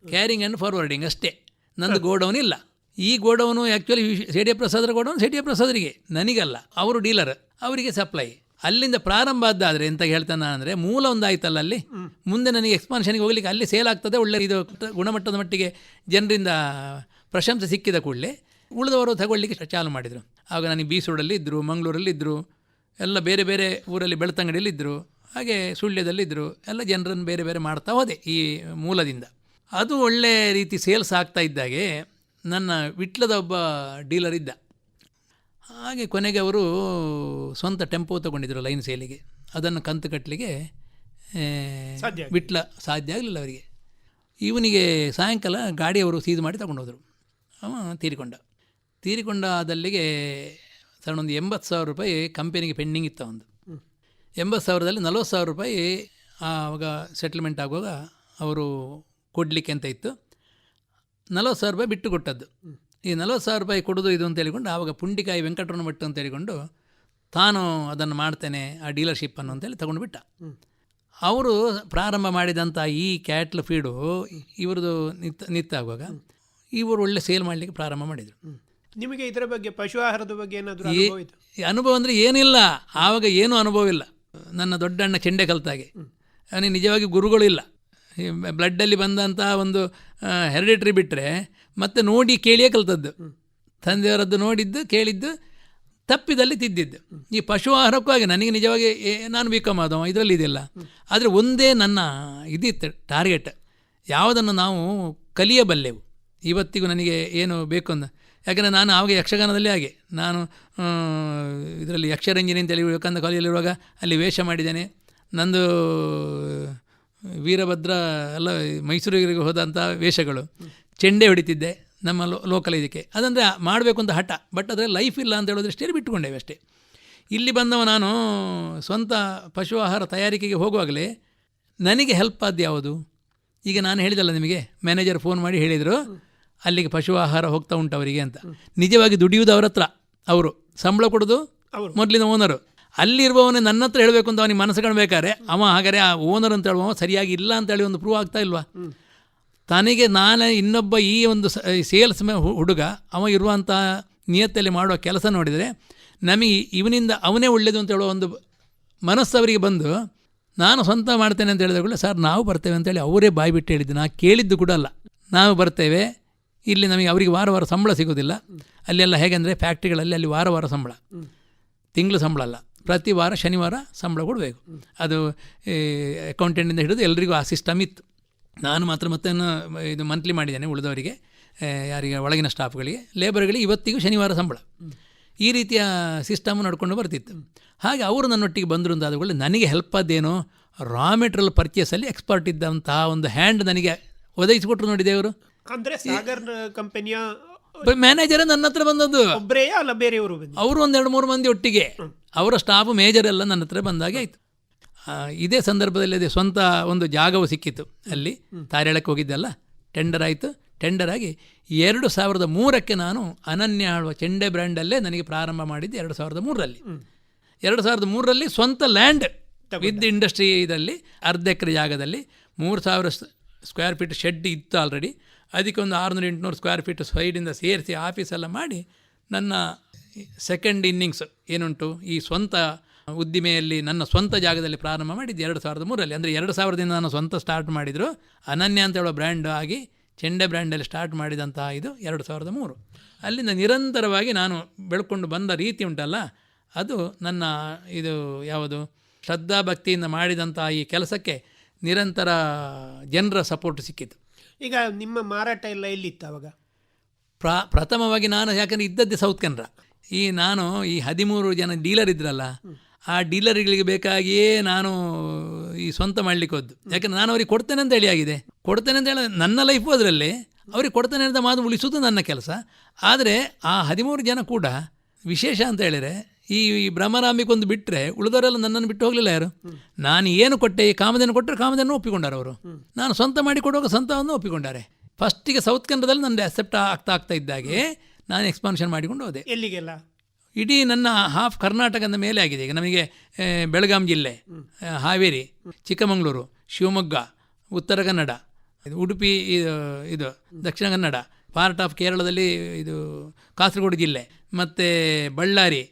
B: carrying and forwarding ಅಷ್ಟೇ. ನಂದು ಗೋಡೌನ್ ಇಲ್ಲ. ಈ ಗೋಡೌನು ಆ್ಯಕ್ಚುಲಿ ಸೇಡಿಯ ಪ್ರಸಾದ್ರ ಗೋಡೌನ್ ಸೇಡಿಯ ಪ್ರಸಾದರಿಗೆ. ನನಗಲ್ಲ. ಅವರು ಡೀಲರ್ ಅವರಿಗೆ ಸಪ್ಲೈ ಅಲ್ಲಿಂದ ಪ್ರಾರಂಭ ಆದ್ದಾದರೆ ಎಂತ ಹೇಳ್ತಾನೆ ಅಂದರೆ ಮೂಲ ಒಂದಾಯ್ತಲ್ಲ ಅಲ್ಲಿ? ಮುಂದೆ ನನಗೆ ಎಕ್ಸ್ಪಾನ್ಷನ್ಗೆ ಹೋಗ್ಲಿಕ್ಕೆ ಅಲ್ಲಿ ಸೇಲ್ ಆಗ್ತದೆ ಒಳ್ಳೆ ಇದು ಗುಣಮಟ್ಟದ ಮಟ್ಟಿಗೆ ಜನರಿಂದ ಪ್ರಶಂಸೆ ಸಿಕ್ಕಿದ ಕೂಡಲೇ ಉಳಿದವರು ತಗೊಳ್ಳಿಕ್ಕೆ ಚಾಲು ಮಾಡಿದರು. ಆಗ ನನಗೆ ಬೀಸೂರಲ್ಲಿ ಇದ್ದರು ಮಂಗಳೂರಲ್ಲಿ ಇದ್ದರು ಎಲ್ಲ ಬೇರೆ ಬೇರೆ ಊರಲ್ಲಿ ಬೆಳ್ತಂಗಡಿಯಲ್ಲಿ ಇದ್ದರು ಹಾಗೆ ಸುಳ್ಯದಲ್ಲಿದ್ದರು ಎಲ್ಲ ಜನರನ್ನು ಬೇರೆ ಬೇರೆ ಮಾಡ್ತಾ ಹೋದೆ ಈ ಮೂಲದಿಂದ. ಅದು ಒಳ್ಳೆ ರೀತಿ ಸೇಲ್ಸ್ ಆಗ್ತಾ ಇದ್ದಾಗೆ ನನ್ನ ವಿಟ್ಲದ ಒಬ್ಬ ಡೀಲರ್ ಇದ್ದ. ಹಾಗೆ ಕೊನೆಗೆ ಅವರು ಸ್ವಂತ ಟೆಂಪೋ ತಗೊಂಡಿದ್ರು ಲೈನ್ ಸೇಲಿಗೆ. ಅದನ್ನು ಕಂತು ಕಟ್ಟಲಿಕ್ಕೆ. ಬಿಟ್ಲ ಸಾಧ್ಯ ಆಗಲಿಲ್ಲ ಅವರಿಗೆ. ಇವನಿಗೆ ಸಾಯಂಕಾಲ ಗಾಡಿಯವರು ಸೀದು ಮಾಡಿ ತಗೊಂಡೋದ್ರು. ಅವ ತೀರಿಕೊಂಡ. ತೀರಿಕೊಂಡ ಅದಲ್ಲಿಗೆ ಸಣ್ಣ ಒಂದು ಎಂಬತ್ತು ಸಾವಿರ ರೂಪಾಯಿ ಕಂಪೆನಿಗೆ ಪೆಂಡಿಂಗ್ ಇತ್ತು ಒಂದು ಎಂಬತ್ತು ಸಾವಿರದಲ್ಲಿ ನಲ್ವತ್ತು ಸಾವಿರ ರೂಪಾಯಿ ಆವಾಗ ಸೆಟ್ಲ್ಮೆಂಟ್ ಆಗುವಾಗ ಅವರು ಕೊಡಲಿಕ್ಕೆ ಅಂತ ಇತ್ತು. ನಲ್ವತ್ತು ಸಾವಿರ ರೂಪಾಯಿ ಬಿಟ್ಟು ಕೊಟ್ಟದ್ದು. ಈ ನಲ್ವತ್ತು ಸಾವಿರ ರೂಪಾಯಿ ಕೊಡೋದು ಇದು ಅಂತ ಹೇಳಿಕೊಂಡು ಆವಾಗ ಪುಂಡಿಕಾಯಿ ವೆಂಕಟರಮಣ ಭಟ್ ಅಂತ ಹೇಳಿಕೊಂಡು ತಾನು ಅದನ್ನು ಮಾಡ್ತೇನೆ ಆ ಡೀಲರ್ಶಿಪ್ಪನ್ನು ಅಂತೇಳಿ ತಗೊಂಡು ಬಿಟ್ಟ. ಅವರು ಪ್ರಾರಂಭ ಮಾಡಿದಂಥ ಈ ಕ್ಯಾಟ್ಲ್ ಫೀಡು ಇವ್ರದ್ದು ನಿತ್ತ ನಿತ್ತಾಗುವಾಗ ಇವರು ಒಳ್ಳೆ ಸೇಲ್ ಮಾಡಲಿಕ್ಕೆ ಪ್ರಾರಂಭ ಮಾಡಿದರು.
A: ನಿಮಗೆ ಇದರ ಬಗ್ಗೆ ಪಶು ಆಹಾರದ ಬಗ್ಗೆ ಏನಾದರೂ ಅನುಭವ
B: ಅಂದರೆ ಏನಿಲ್ಲ. ಆವಾಗ ಏನೂ ಅನುಭವ ಇಲ್ಲ. ನನ್ನ ದೊಡ್ಡಣ್ಣ ಚೆಂಡೆ ಕಲ್ತಾಗೆ. ಅವನಿಗೆ ನಿಜವಾಗಿ ಗುರುಗಳು ಇಲ್ಲ. ಈ ಬ್ಲಡ್ಡಲ್ಲಿ ಬಂದಂಥ ಒಂದು ಹೆರಿಡಿಟ್ರಿ ಬಿಟ್ಟರೆ ಮತ್ತೆ ನೋಡಿ ಕೇಳಿಯೇ ಕಲಿತದ್ದು. ತಂದೆಯವರದ್ದು ನೋಡಿದ್ದು ಕೇಳಿದ್ದು ತಪ್ಪಿದಲ್ಲಿ ತಿದ್ದಿದ್ದು. ಈ ಪಶು ಆಹಾರಕ್ಕೂ ಹಾಗೆ ನನಗೆ ನಿಜವಾಗಿ ನಾನು ಬಿ ಕಾಮ್ ಆದವ ಇದರಲ್ಲಿ ಇದಿಲ್ಲ. ಆದರೆ ಒಂದೇ ನನ್ನ ಇದಿತ್ತು ಟಾರ್ಗೆಟ್ ಯಾವುದನ್ನು ನಾವು ಕಲಿಯಬಲ್ಲೆವು. ಇವತ್ತಿಗೂ ನನಗೆ ಏನು ಬೇಕು ಅಂತ ಯಾಕಂದರೆ ನಾನು ಆವಾಗ ಯಕ್ಷಗಾನದಲ್ಲಿ ಹಾಗೆ. ನಾನು ಇದರಲ್ಲಿ ಯಕ್ಷರಂಜನಿ ಅಂತೇಳಿ ವಿವೇಕಾನಂದ ಕಾಲೇಜಲ್ಲಿರುವಾಗ ಅಲ್ಲಿ ವೇಷ ಮಾಡಿದ್ದೇನೆ. ನಂದು ವೀರಭದ್ರ ಎಲ್ಲ ಮೈಸೂರಿಗೆ ಹೋದಂಥ ವೇಷಗಳು. ಚೆಂಡೆ ಹೊಡಿತಿದ್ದೆ ನಮ್ಮ ಲೋ ಲೋಕಲ್ ಇದಕ್ಕೆ. ಅದಂದರೆ ಮಾಡಬೇಕು ಅಂತ ಹಠ ಬಟ್ ಅದರಲ್ಲಿ ಲೈಫ್ ಇಲ್ಲ ಅಂತ ಹೇಳೋದಷ್ಟೇ ಬಿಟ್ಟುಕೊಂಡೇವೆ ಅಷ್ಟೇ. ಇಲ್ಲಿ ಬಂದವ ನಾನು ಸ್ವಂತ ಪಶು ಆಹಾರ ತಯಾರಿಕೆಗೆ ಹೋಗುವಾಗಲೇ ನನಗೆ ಹೆಲ್ಪ್ ಆದ್ದು ಯಾವುದು? ಈಗ ನಾನು ಹೇಳಿದಲ್ಲ ನಿಮಗೆ ಮ್ಯಾನೇಜರ್ ಫೋನ್ ಮಾಡಿ ಹೇಳಿದರು ಅಲ್ಲಿಗೆ ಪಶು ಆಹಾರ ಹೋಗ್ತಾ ಉಂಟು ಅವರಿಗೆ ಅಂತ. ನಿಜವಾಗಿ ದುಡಿಯುವುದು ಅವ್ರ ಹತ್ರ ಅವರು. ಸಂಬಳ ಕೊಡೋದು
A: ಅವರು.
B: ಮೊದಲಿನ ಓನರು ಅಲ್ಲಿರುವವನೇ ನನ್ನ ಹತ್ರ ಹೇಳಬೇಕು ಅಂತ ಅವನಿಗೆ ಮನಸ್ಸು ಕಾಣಬೇಕಾದ್ರೆ ಅವ ಹಾಗಾದ್ರೆ ಆ ಓನರ್ ಅಂತ ಹೇಳುವ ಸರಿಯಾಗಿ ಇಲ್ಲ ಅಂತೇಳಿ ಒಂದು ಪ್ರೂವ್ ಆಗ್ತಾ ಇಲ್ವಾ? ತನಗೆ ನಾನು ಇನ್ನೊಬ್ಬ ಈ ಒಂದು ಸೇಲ್ಸ್ ಹುಡುಗ, ಅವ ಇರುವಂಥ ನಿಯತ್ತಲ್ಲಿ ಮಾಡುವ ಕೆಲಸ ನೋಡಿದರೆ, ನಮಗೆ ಇವನಿಂದ ಅವನೇ ಒಳ್ಳೆಯದು ಅಂತ ಹೇಳೋ ಒಂದು ಮನಸ್ಸು ಅವರಿಗೆ ಬಂದು, ನಾನು ಸ್ವಂತ ಮಾಡ್ತೇನೆ ಅಂತ ಹೇಳಿದ ಕೂಡ ಸರ್, ನಾವು ಬರ್ತೇವೆ ಅಂತೇಳಿ ಅವರೇ ಬಾಯಿ ಬಿಟ್ಟು ಹೇಳಿದ್ದು. ನಾ ಕೇಳಿದ್ದು ಕೂಡ ಅಲ್ಲ. ನಾವು ಬರ್ತೇವೆ. ಇಲ್ಲಿ ನಮಗೆ ಅವರಿಗೆ ವಾರ ವಾರ ಸಂಬಳ ಸಿಗೋದಿಲ್ಲ. ಅಲ್ಲೆಲ್ಲ ಹೇಗೆಂದರೆ, ಫ್ಯಾಕ್ಟ್ರಿಗಳಲ್ಲಿ ಅಲ್ಲಿ ವಾರ ವಾರ ಸಂಬಳ. ತಿಂಗಳು ಸಂಬಳ ಅಲ್ಲ. ಪ್ರತಿ ವಾರ ಶನಿವಾರ ಸಂಬಳ ಕೊಡಬೇಕು. ಅದು ಅಕೌಂಟೆಂಟಿಂದ ಹಿಡಿದು ಎಲ್ಲರಿಗೂ ಆ ಸಿಸ್ಟಮ್ ಇತ್ತು. ನಾನು ಮಾತ್ರ ಮತ್ತೆ ಇದು ಮಂತ್ಲಿ ಮಾಡಿದ್ದೇನೆ ಉಳಿದವರಿಗೆ ಯಾರಿಗೆ ಒಳಗಿನ ಸ್ಟಾಫ್ಗಳಿಗೆ ಲೇಬರ್ಗಳಿಗೆ ಇವತ್ತಿಗೂ ಶನಿವಾರ ಸಂಬಳ. ಈ ರೀತಿಯ ಸಿಸ್ಟಮ್ ನಡ್ಕೊಂಡು ಬರ್ತಿತ್ತು. ಹಾಗೆ ಅವರು ನನ್ನೊಟ್ಟಿಗೆ ಬಂದರು ಅಂತ ಆದಗಳು ನನಗೆ ಹೆಲ್ಪ್ ಆದೇನೋ ರಾ ಮೆಟೀರಿಯಲ್ ಪರ್ಚೇಸಲ್ಲಿ ಎಕ್ಸ್ಪರ್ಟ್ ಇದ್ದಂತಹ ಒಂದು ಹ್ಯಾಂಡ್ ನನಗೆ ಒದಗಿಸಿಕೊಟ್ರು ನೋಡಿ ದೇವರು
A: ಅಂದ್ರೆ ಸಾಗರ್ ಕಂಪನಿಯ
B: ಮ್ಯಾನೇಜರ್ ನನ್ನ ಹತ್ರ ಬಂದದ್ದು.
A: ಒಬ್ಬರೇ ಅಲ್ಲ ಬೇರೆಯವರು
B: ಅವರು ಒಂದೆರಡು ಮೂರು ಮಂದಿ ಒಟ್ಟಿಗೆ. ಅವರ ಸ್ಟಾಫ್ ಮೇಜರ್ ಎಲ್ಲ ನನ್ನ ಹತ್ರ ಬಂದಾಗೆ ಆಯಿತು. ಇದೇ ಸಂದರ್ಭದಲ್ಲಿ ಅದೇ ಸ್ವಂತ ಒಂದು ಜಾಗವು ಸಿಕ್ಕಿತ್ತು ಅಲ್ಲಿ. ತಾರೇಳಕ್ಕೆ ಹೋಗಿದ್ದೆಲ್ಲ ಟೆಂಡರ್ ಆಯಿತು. ಟೆಂಡರ್ ಆಗಿ ಎರಡು ಸಾವಿರದ ಮೂರಕ್ಕೆ ನಾನು ಅನನ್ಯ ಆಳುವ ಚೆಂಡೆ ಬ್ರ್ಯಾಂಡಲ್ಲೇ ನನಗೆ ಪ್ರಾರಂಭ ಮಾಡಿದ್ದು ಎರಡು ಸಾವಿರದ ಮೂರರಲ್ಲಿ. ಎರಡು ಸಾವಿರದ ಮೂರರಲ್ಲಿ ಸ್ವಂತ ಲ್ಯಾಂಡ್ ವಿದ್ ಇಂಡಸ್ಟ್ರಿ ಇದರಲ್ಲಿ ಅರ್ಧ ಎಕರೆ ಜಾಗದಲ್ಲಿ. ಮೂರು ಸಾವಿರ ಸ್ಕ್ವೇರ್ ಫೀಟ್ ಶೆಡ್ ಇತ್ತು ಆಲ್ರೆಡಿ ಅದಕ್ಕೆ ಒಂದು ಆರುನೂರು ಎಂಟುನೂರು ಸ್ಕ್ವೇರ್ ಫೀಟ್ ಸೈಡಿಂದ ಸೇರಿಸಿ ಆಫೀಸೆಲ್ಲ ಮಾಡಿ ನನ್ನ ಸೆಕೆಂಡ್ ಇನ್ನಿಂಗ್ಸ್ ಏನುಂಟು ಈ ಸ್ವಂತ ಉದ್ದಿಮೆಯಲ್ಲಿ ನನ್ನ ಸ್ವಂತ ಜಾಗದಲ್ಲಿ ಪ್ರಾರಂಭ ಮಾಡಿದ್ದು ಎರಡು ಸಾವಿರದ ಮೂರರಲ್ಲಿ. ಅಂದರೆ ಎರಡು ಸಾವಿರದಿಂದ ನಾನು ಸ್ವಂತ ಸ್ಟಾರ್ಟ್ ಮಾಡಿದರು. ಅನನ್ಯ ಅಂತ ಹೇಳೋ ಬ್ರ್ಯಾಂಡ್ ಆಗಿ ಚೆಂಡೆ ಬ್ರ್ಯಾಂಡಲ್ಲಿ ಸ್ಟಾರ್ಟ್ ಮಾಡಿದಂತಹ ಇದು ಎರಡು ಸಾವಿರದ ಮೂರು. ಅಲ್ಲಿಂದ ನಿರಂತರವಾಗಿ ನಾನು ಬೆಳ್ಕೊಂಡು ಬಂದ ರೀತಿ ಉಂಟಲ್ಲ ಅದು ನನ್ನ ಇದು ಯಾವುದು ಶ್ರದ್ಧಾ ಭಕ್ತಿಯಿಂದ ಮಾಡಿದಂಥ ಈ ಕೆಲಸಕ್ಕೆ ನಿರಂತರ ಜನರ ಸಪೋರ್ಟ್ ಸಿಕ್ಕಿತು
A: ಈಗ ನಿಮ್ಮ ಮಾರಾಟ ಎಲ್ಲ ಎಲ್ಲಿತ್ತು ಅವಾಗ?
B: ಪ್ರ ಪ್ರಥಮವಾಗಿ ನಾನು ಯಾಕಂದರೆ ಇದ್ದದ್ದೇ ಸೌತ್ ಕನ್ನಡ ಈ ನಾನು ಈ ಹದಿಮೂರು ಜನ ಡೀಲರ್ ಇದ್ರಲ್ಲ ಆ ಡೀಲರ್ಗಳಿಗೆ ಬೇಕಾಗಿಯೇ ನಾನು ಈ ಸ್ವಂತ ಮಾಡಲಿಕ್ಕೆ ಹೋದ್ದು ಯಾಕಂದ್ರೆ ನಾನು ಅವ್ರಿಗೆ ಕೊಡ್ತೇನೆ ಅಂತ ಹೇಳಿ ಆಗಿದೆ. ಕೊಡ್ತೇನೆ ಅಂತ ಹೇಳಿ ನನ್ನ ಲೈಫು ಅದರಲ್ಲಿ ಅವ್ರಿಗೆ ಕೊಡ್ತೇನೆ ಅಂತ ಮಾತು ಉಳಿಸೋದು ನನ್ನ ಕೆಲಸ. ಆದರೆ ಆ ಹದಿಮೂರು ಜನ ಕೂಡ ವಿಶೇಷ ಅಂತ ಹೇಳಿದರೆ ಈ ಬ್ರಹ್ಮರಾಂಬಿಗೊಂದು ಬಿಟ್ಟರೆ ಉಳಿದವರೆಲ್ಲ ನನ್ನನ್ನು ಬಿಟ್ಟು ಹೋಗಲಿಲ್ಲ ಯಾರು? ನಾನು ಏನು ಕೊಟ್ಟೆ, ಈ ಕಾಮಧೇನು ಕೊಟ್ಟರೆ ಕಾಮಧೇನು ಒಪ್ಪಿಕೊಂಡಾರೆ ಅವರು. ನಾನು ಸ್ವಂತ ಮಾಡಿ ಕೊಡುವಾಗ ಸ್ವಂತವನ್ನು ಒಪ್ಪಿಕೊಂಡಾರೆ. ಫಸ್ಟಿಗೆ ಸೌತ್ ಕನ್ನಡದಲ್ಲಿ ನನ್ನ ಅಕ್ಸೆಪ್ಟ್ ಆಗ್ತಾ ಆಗ್ತಾ ಇದ್ದಾಗೆ ನಾನು ಎಕ್ಸ್ಪಾನ್ಷನ್ ಮಾಡಿಕೊಂಡು ಹೋದೆ.
A: ಎಲ್ಲಿಗೆಲ್ಲ?
B: ಇಡೀ ನನ್ನ ಹಾಫ್ ಕರ್ನಾಟಕದ ಮೇಲೆ ಆಗಿದೆ. ಈಗ ನಮಗೆ ಬೆಳಗಾಂ ಜಿಲ್ಲೆ ಹಾವೇರಿ, ಚಿಕ್ಕಮಗಳೂರು, ಶಿವಮೊಗ್ಗ, ಉತ್ತರ ಕನ್ನಡ ಇದು ಉಡುಪಿ ಇದು ಇದು, ದಕ್ಷಿಣ ಕನ್ನಡ ಪಾರ್ಟ್ ಆಫ್ ಕೇರಳದಲ್ಲಿ ಇದು ಕಾಸರಗೋಡು ಜಿಲ್ಲೆ, ಮತ್ತು ಬಳ್ಳಾರಿ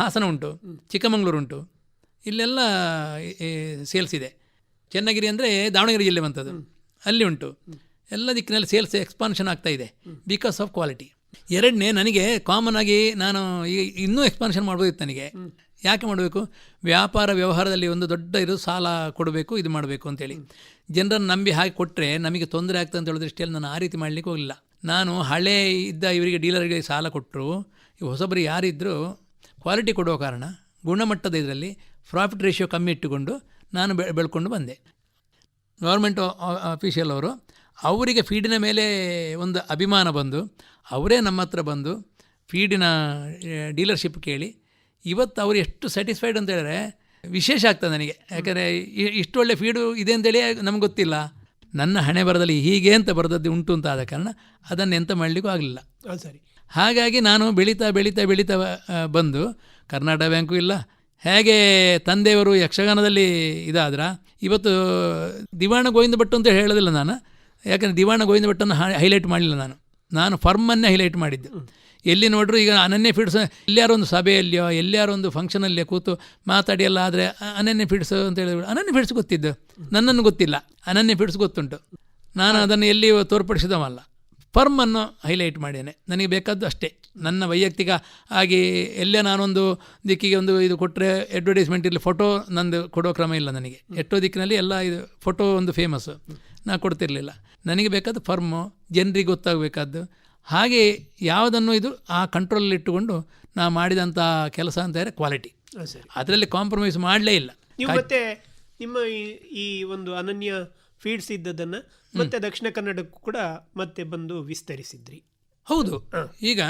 B: ಹಾಸನ ಉಂಟು, ಚಿಕ್ಕಮಗಳೂರು ಉಂಟು. ಇಲ್ಲೆಲ್ಲ ಸೇಲ್ಸ್ ಇದೆ ಚೆನ್ನಗಿರಿ ಅಂದರೆ ದಾವಣಗೆರೆ ಜಿಲ್ಲೆ ಬಂತದ್ದು ಅಲ್ಲಿ ಉಂಟು. ಎಲ್ಲ ದಿಕ್ಕಿನಲ್ಲಿ ಸೇಲ್ಸ್ ಎಕ್ಸ್ಪಾನ್ಷನ್ ಆಗ್ತಾ ಇದೆ. ಬಿಕಾಸ್ ಆಫ್ ಕ್ವಾಲಿಟಿ ಎರಡನೇ ನನಗೆ ಕಾಮನ್ ಆಗಿ ನಾನು ಈ ಇನ್ನೂ ಎಕ್ಸ್ಪಾನ್ಷನ್ ಮಾಡ್ಬೋದಿತ್ತು ನನಗೆ. ಯಾಕೆ ಮಾಡಬೇಕು? ವ್ಯಾಪಾರ ವ್ಯವಹಾರದಲ್ಲಿ ಒಂದು ದೊಡ್ಡ ಇದು ಸಾಲ ಕೊಡಬೇಕು ಇದು ಮಾಡಬೇಕು ಅಂತೇಳಿ. ಜನರನ್ನು ನಂಬಿ ಹಾಕಿ ಕೊಟ್ಟರೆ ನಮಗೆ ತೊಂದರೆ ಆಗ್ತದೆ ಅಂತ ಹೇಳೋ ದೃಷ್ಟಿಯಲ್ಲಿ ನಾನು ಆ ರೀತಿ ಮಾಡಲಿಕ್ಕೆ ಹೋಗಲಿಲ್ಲ. ನಾನು ಹಳೆ ಇದ್ದ ಇವರಿಗೆ ಡೀಲರ್ಗೆ ಸಾಲ ಕೊಟ್ಟರು. ಹೊಸಬರು ಯಾರಿದ್ದರೂ ಕ್ವಾಲಿಟಿ ಕೊಡುವ ಕಾರಣ ಗುಣಮಟ್ಟದ ಇದರಲ್ಲಿ ಪ್ರಾಫಿಟ್ ರೇಷಿಯೋ ಕಮ್ಮಿ ಇಟ್ಟುಕೊಂಡು ನಾನು ಬೆ ಬೆಳ್ಕೊಂಡು ಬಂದೆ. ಗೌರ್ಮೆಂಟ್ ಅಫೀಷಿಯಲ್ ಅವರು ಅವರಿಗೆ ಫೀಡಿನ ಮೇಲೆ ಒಂದು ಅಭಿಮಾನ ಬಂದು ಅವರೇ ನಮ್ಮ ಹತ್ರ ಬಂದು ಫೀಡಿನ ಡೀಲರ್ಶಿಪ್ ಕೇಳಿ ಇವತ್ತು ಅವರು ಎಷ್ಟು ಸ್ಯಾಟಿಸ್ಫೈಡ್ ಅಂತ ಹೇಳಿದ್ರೆ ವಿಶೇಷ ಆಗ್ತದೆ ನನಗೆ. ಯಾಕಂದರೆ ಇಷ್ಟು ಒಳ್ಳೆ ಫೀಡು ಇದೆ ಅಂತೇಳಿ ನಮ್ಗೆ ಗೊತ್ತಿಲ್ಲ. ನನ್ನ ಹಣೆ ಬರದಲ್ಲಿ ಹೀಗೆ ಅಂತ ಬರೆದದ್ದು ಉಂಟು ಅಂತ ಆದ ಕಾರಣ ಅದನ್ನು ಎಂತ ಮಾಡಲಿಕ್ಕೂ ಆಗಲಿಲ್ಲ.
A: ಸರಿ.
B: ಹಾಗಾಗಿ ನಾನು ಬೆಳೀತಾ ಬೆಳೀತಾ ಬೆಳೀತಾ ಬಂದು ಕರ್ನಾಟಕ ಬ್ಯಾಂಕು ಇಲ್ಲ ಹೇಗೆ ತಂದೆಯವರು ಯಕ್ಷಗಾನದಲ್ಲಿ ಇದಾದ್ರ ಇವತ್ತು ದಿವಾಣ ಗೋವಿಂದ ಭಟ್ ಅಂತ ಹೇಳೋದಿಲ್ಲ ನಾನು. ಯಾಕಂದರೆ ದಿವಾಣ ಗೋವಿಂದ ಭಟ್ಟನ್ನು ಹೈಲೈಟ್ ಮಾಡಲಿಲ್ಲ ನಾನು. ನಾನು ಫರ್ಮನ್ನೇ ಹೈಲೈಟ್ ಮಾಡಿದ್ದೆ. ಎಲ್ಲಿ ನೋಡ್ರು ಈಗ ಅನನ್ಯ ಫೀಡ್ಸ್ ಎಲ್ಲ್ಯಾರೊಂದು ಒಂದು ಸಭೆಯಲ್ಲಿಯೋ ಎಲ್ಲಿಯಾರೋ ಒಂದು ಫಂಕ್ಷನಲ್ಲಿಯೋ ಕೂತು ಮಾತಾಡಿ ಎಲ್ಲ ಆದರೆ ಅನನ್ಯ ಫೀಡ್ಸ್ ಅಂತ ಹೇಳಿದ್ರು. ಅನನ್ಯ ಫೀಡ್ಸ್ ಗೊತ್ತಿದ್ದು. ನನ್ನನ್ನು ಗೊತ್ತಿಲ್ಲ. ಅನನ್ಯ ಫೀಡ್ಸ್ ಗೊತ್ತುಂಟು. ನಾನು ಅದನ್ನು ಎಲ್ಲಿ ತೋರ್ಪಡಿಸಿದವಲ್ಲ. ಫರ್ಮನ್ನು ಹೈಲೈಟ್ ಮಾಡಿದ್ದೇನೆ. ನನಗೆ ಬೇಕಾದ್ದು ಅಷ್ಟೇ. ನನ್ನ ವೈಯಕ್ತಿಕ ಆಗಿ ಎಲ್ಲೇ ನಾನೊಂದು ದಿಕ್ಕಿಗೆ ಒಂದು ಇದು ಕೊಟ್ಟರೆ ಅಡ್ವರ್ಟೈಸ್ಮೆಂಟ್ ಇರಲಿ ಫೋಟೋ ನಂದು ಕೊಡೋ ಕ್ರಮ ಇಲ್ಲ ನನಗೆ. ಎಷ್ಟೋ ದಿಕ್ಕಿನಲ್ಲಿ ಎಲ್ಲ ಇದು ಫೋಟೋ ಒಂದು ಫೇಮಸ್ಸು ನಾನು ಕೊಡ್ತಿರಲಿಲ್ಲ. ನನಗೆ ಬೇಕಾದ ಫರ್ಮು ಜನರಿಗೆ ಗೊತ್ತಾಗಬೇಕಾದ್ದು. ಹಾಗೆ ಯಾವುದನ್ನು ಇದು ಆ ಕಂಟ್ರೋಲಲ್ಲಿಟ್ಟುಕೊಂಡು ನಾ ಮಾಡಿದಂಥ ಕೆಲಸ ಅಂತ ಹೇಳಿದ್ರೆ ಕ್ವಾಲಿಟಿ ಅದರಲ್ಲಿ ಕಾಂಪ್ರಮೈಸ್ ಮಾಡಲೇ ಇಲ್ಲ.
A: ನೀವು ಮತ್ತೆ ನಿಮ್ಮ ಈ- ಒಂದು ಅನನ್ಯ ಫೀಡ್ಸ್ ಇದ್ದದನ್ನು ಮತ್ತೆ ದಕ್ಷಿಣ ಕನ್ನಡಕ್ಕೂ ಕೂಡ ಮತ್ತೆ ಬಂದು ವಿಸ್ತರಿಸಿದ್ರಿ.
B: ಹೌದು. ಈಗ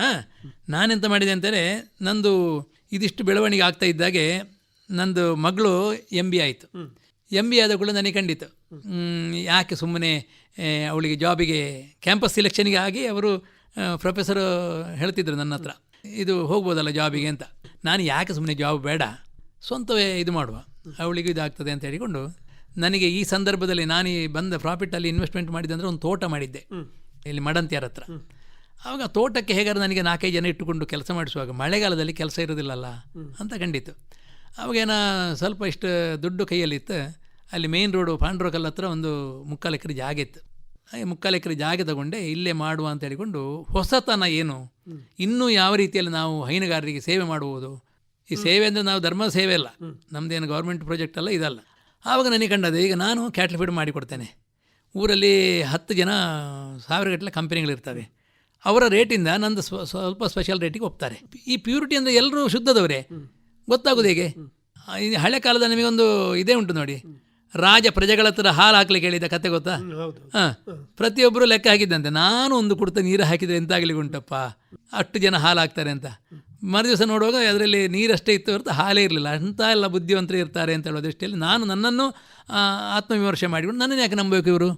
B: ನಾನೆಂತ ಮಾಡಿದೆ ಅಂತಂದರೆ ನಂದು ಇದಿಷ್ಟು ಬೆಳವಣಿಗೆ ಆಗ್ತಾ ಇದ್ದಾಗೆ ನಂದು ಮಗಳು ಎಂ ಬಿ ಆಯಿತು. ಎಂ ಬಿ ಆದ ಕೂಡ ನನಗೆ ಖಂಡಿತ. ಯಾಕೆ ಸುಮ್ಮನೆ ಅವಳಿಗೆ ಜಾಬಿಗೆ ಕ್ಯಾಂಪಸ್ ಸಿಲೆಕ್ಷನ್ಗೆ ಆಗಿ ಅವರು ಪ್ರೊಫೆಸರ್ ಹೇಳ್ತಿದ್ರು ನನ್ನ ಹತ್ರ. ಇದು ಹೋಗ್ಬೋದಲ್ಲ ಜಾಬಿಗೆ ಅಂತ. ನಾನು ಯಾಕೆ ಸುಮ್ಮನೆ ಜಾಬ್ ಬೇಡ? ಸ್ವಂತವೇ ಇದು ಮಾಡುವ. ಅವಳಿಗೂ ಇದಾಗ್ತದೆ ಅಂತ ಹೇಳಿಕೊಂಡು ನನಗೆ ಈ ಸಂದರ್ಭದಲ್ಲಿ ನಾನು ಈ ಬಂದ ಪ್ರಾಫಿಟಲ್ಲಿ ಇನ್ವೆಸ್ಟ್ಮೆಂಟ್ ಮಾಡಿದ್ದೆ ಅಂದರೆ ಒಂದು ತೋಟ ಮಾಡಿದ್ದೆ. ಇಲ್ಲಿ ಮಡಂತಿಯರ ಹತ್ರ. ಆವಾಗ ತೋಟಕ್ಕೆ ಹೇಗಾದ್ರೆ ನನಗೆ ನಾಲ್ಕೈದು ಜನ ಇಟ್ಟುಕೊಂಡು ಕೆಲಸ ಮಾಡಿಸುವಾಗ ಮಳೆಗಾಲದಲ್ಲಿ ಕೆಲಸ ಇರೋದಿಲ್ಲಲ್ಲ ಅಂತ ಖಂಡಿತು ಅವಾಗೇನ ಸ್ವಲ್ಪ ಇಷ್ಟು ದುಡ್ಡು ಕೈಯಲ್ಲಿತ್ತು. ಅಲ್ಲಿ ಮೇನ್ ರೋಡು ಪಾಂಡ್ರೋಕಲ್ ಹತ್ರ ಒಂದು ಮುಕ್ಕಾಲು ಎಕರೆ ಜಾಗ ಇತ್ತು. ಹಾಗೆ ಮುಕ್ಕಾಲು ಎಕರೆ ಜಾಗ ತಗೊಂಡೆ ಇಲ್ಲೇ ಮಾಡುವ ಅಂತ ಹೇಳಿಕೊಂಡು ಹೊಸತನ ಏನು? ಇನ್ನೂ ಯಾವ ರೀತಿಯಲ್ಲಿ ನಾವು ಹೈನುಗಾರರಿಗೆ ಸೇವೆ ಮಾಡುವುದು? ಈ ಸೇವೆ ಅಂದರೆ ನಾವು ಧರ್ಮ ಸೇವೆ ಅಲ್ಲ. ನಮ್ಮದೇನು ಗೌರ್ಮೆಂಟ್ ಪ್ರಾಜೆಕ್ಟ್ ಅಲ್ಲ ಇದಲ್ಲ. ಆವಾಗ ನನಗೆ ಕಂಡದ್ದು ಈಗ ನಾನು ಕ್ಯಾಟ್ಲ್ ಫೀಡ್ ಮಾಡಿಕೊಡ್ತೇನೆ. ಊರಲ್ಲಿ ಹತ್ತು ಜನ ಸಾವಿರಗಟ್ಟಲೆ ಕಂಪನಿಗಳಿರ್ತವೆ. ಅವರ ರೇಟಿಂದ ನಂದು ಸ್ವ ಸ್ವಲ್ಪ ಸ್ಪೆಷಲ್ ರೇಟಿಗೆ ಒಪ್ತಾರೆ. ಈ ಪ್ಯೂರಿಟಿ ಅಂದರೆ ಎಲ್ಲರೂ ಶುದ್ಧದವರೇ? ಗೊತ್ತಾಗೋದು ಹೇಗೆ? ಈ ಹಳೆ ಕಾಲದ ನಿಮಗೊಂದು ಇದೇ ಉಂಟು ನೋಡಿ. ರಾಜ ಪ್ರಜೆಗಳ ಹತ್ರ ಹಾಲು ಹಾಕ್ಲಿಕ್ಕೆ ಹೇಳಿದ ಕತೆ ಗೊತ್ತಾ? ಹಾಂ. ಪ್ರತಿಯೊಬ್ಬರು ಲೆಕ್ಕ ಹಾಕಿದ್ದಂತೆ. ನಾನು ಒಂದು ಕುಡ್ತ ನೀರು ಹಾಕಿದರೆ ಎಂತಾಗಲಿ ಉಂಟಪ್ಪ? ಅಷ್ಟು ಜನ ಹಾಲು ಹಾಕ್ತಾರೆ ಅಂತ. ಮರುದಿವಸ ನೋಡುವಾಗ ಅದರಲ್ಲಿ ನೀರಷ್ಟೇ ಇತ್ತು ಹೊರತು ಹಾಲೇ ಇರಲಿಲ್ಲ. ಅಂತ ಎಲ್ಲ ಬುದ್ಧಿವಂತರು ಇರ್ತಾರೆ ಅಂತ ಹೇಳೋ ದೃಷ್ಟಿಯಲ್ಲಿ ನಾನು ನನ್ನನ್ನು ಆತ್ಮವಿಮರ್ಶೆ ಮಾಡಿಕೊಂಡು ನನ್ನನ್ನು ಯಾಕೆ ನಂಬಬೇಕು ಇವರು?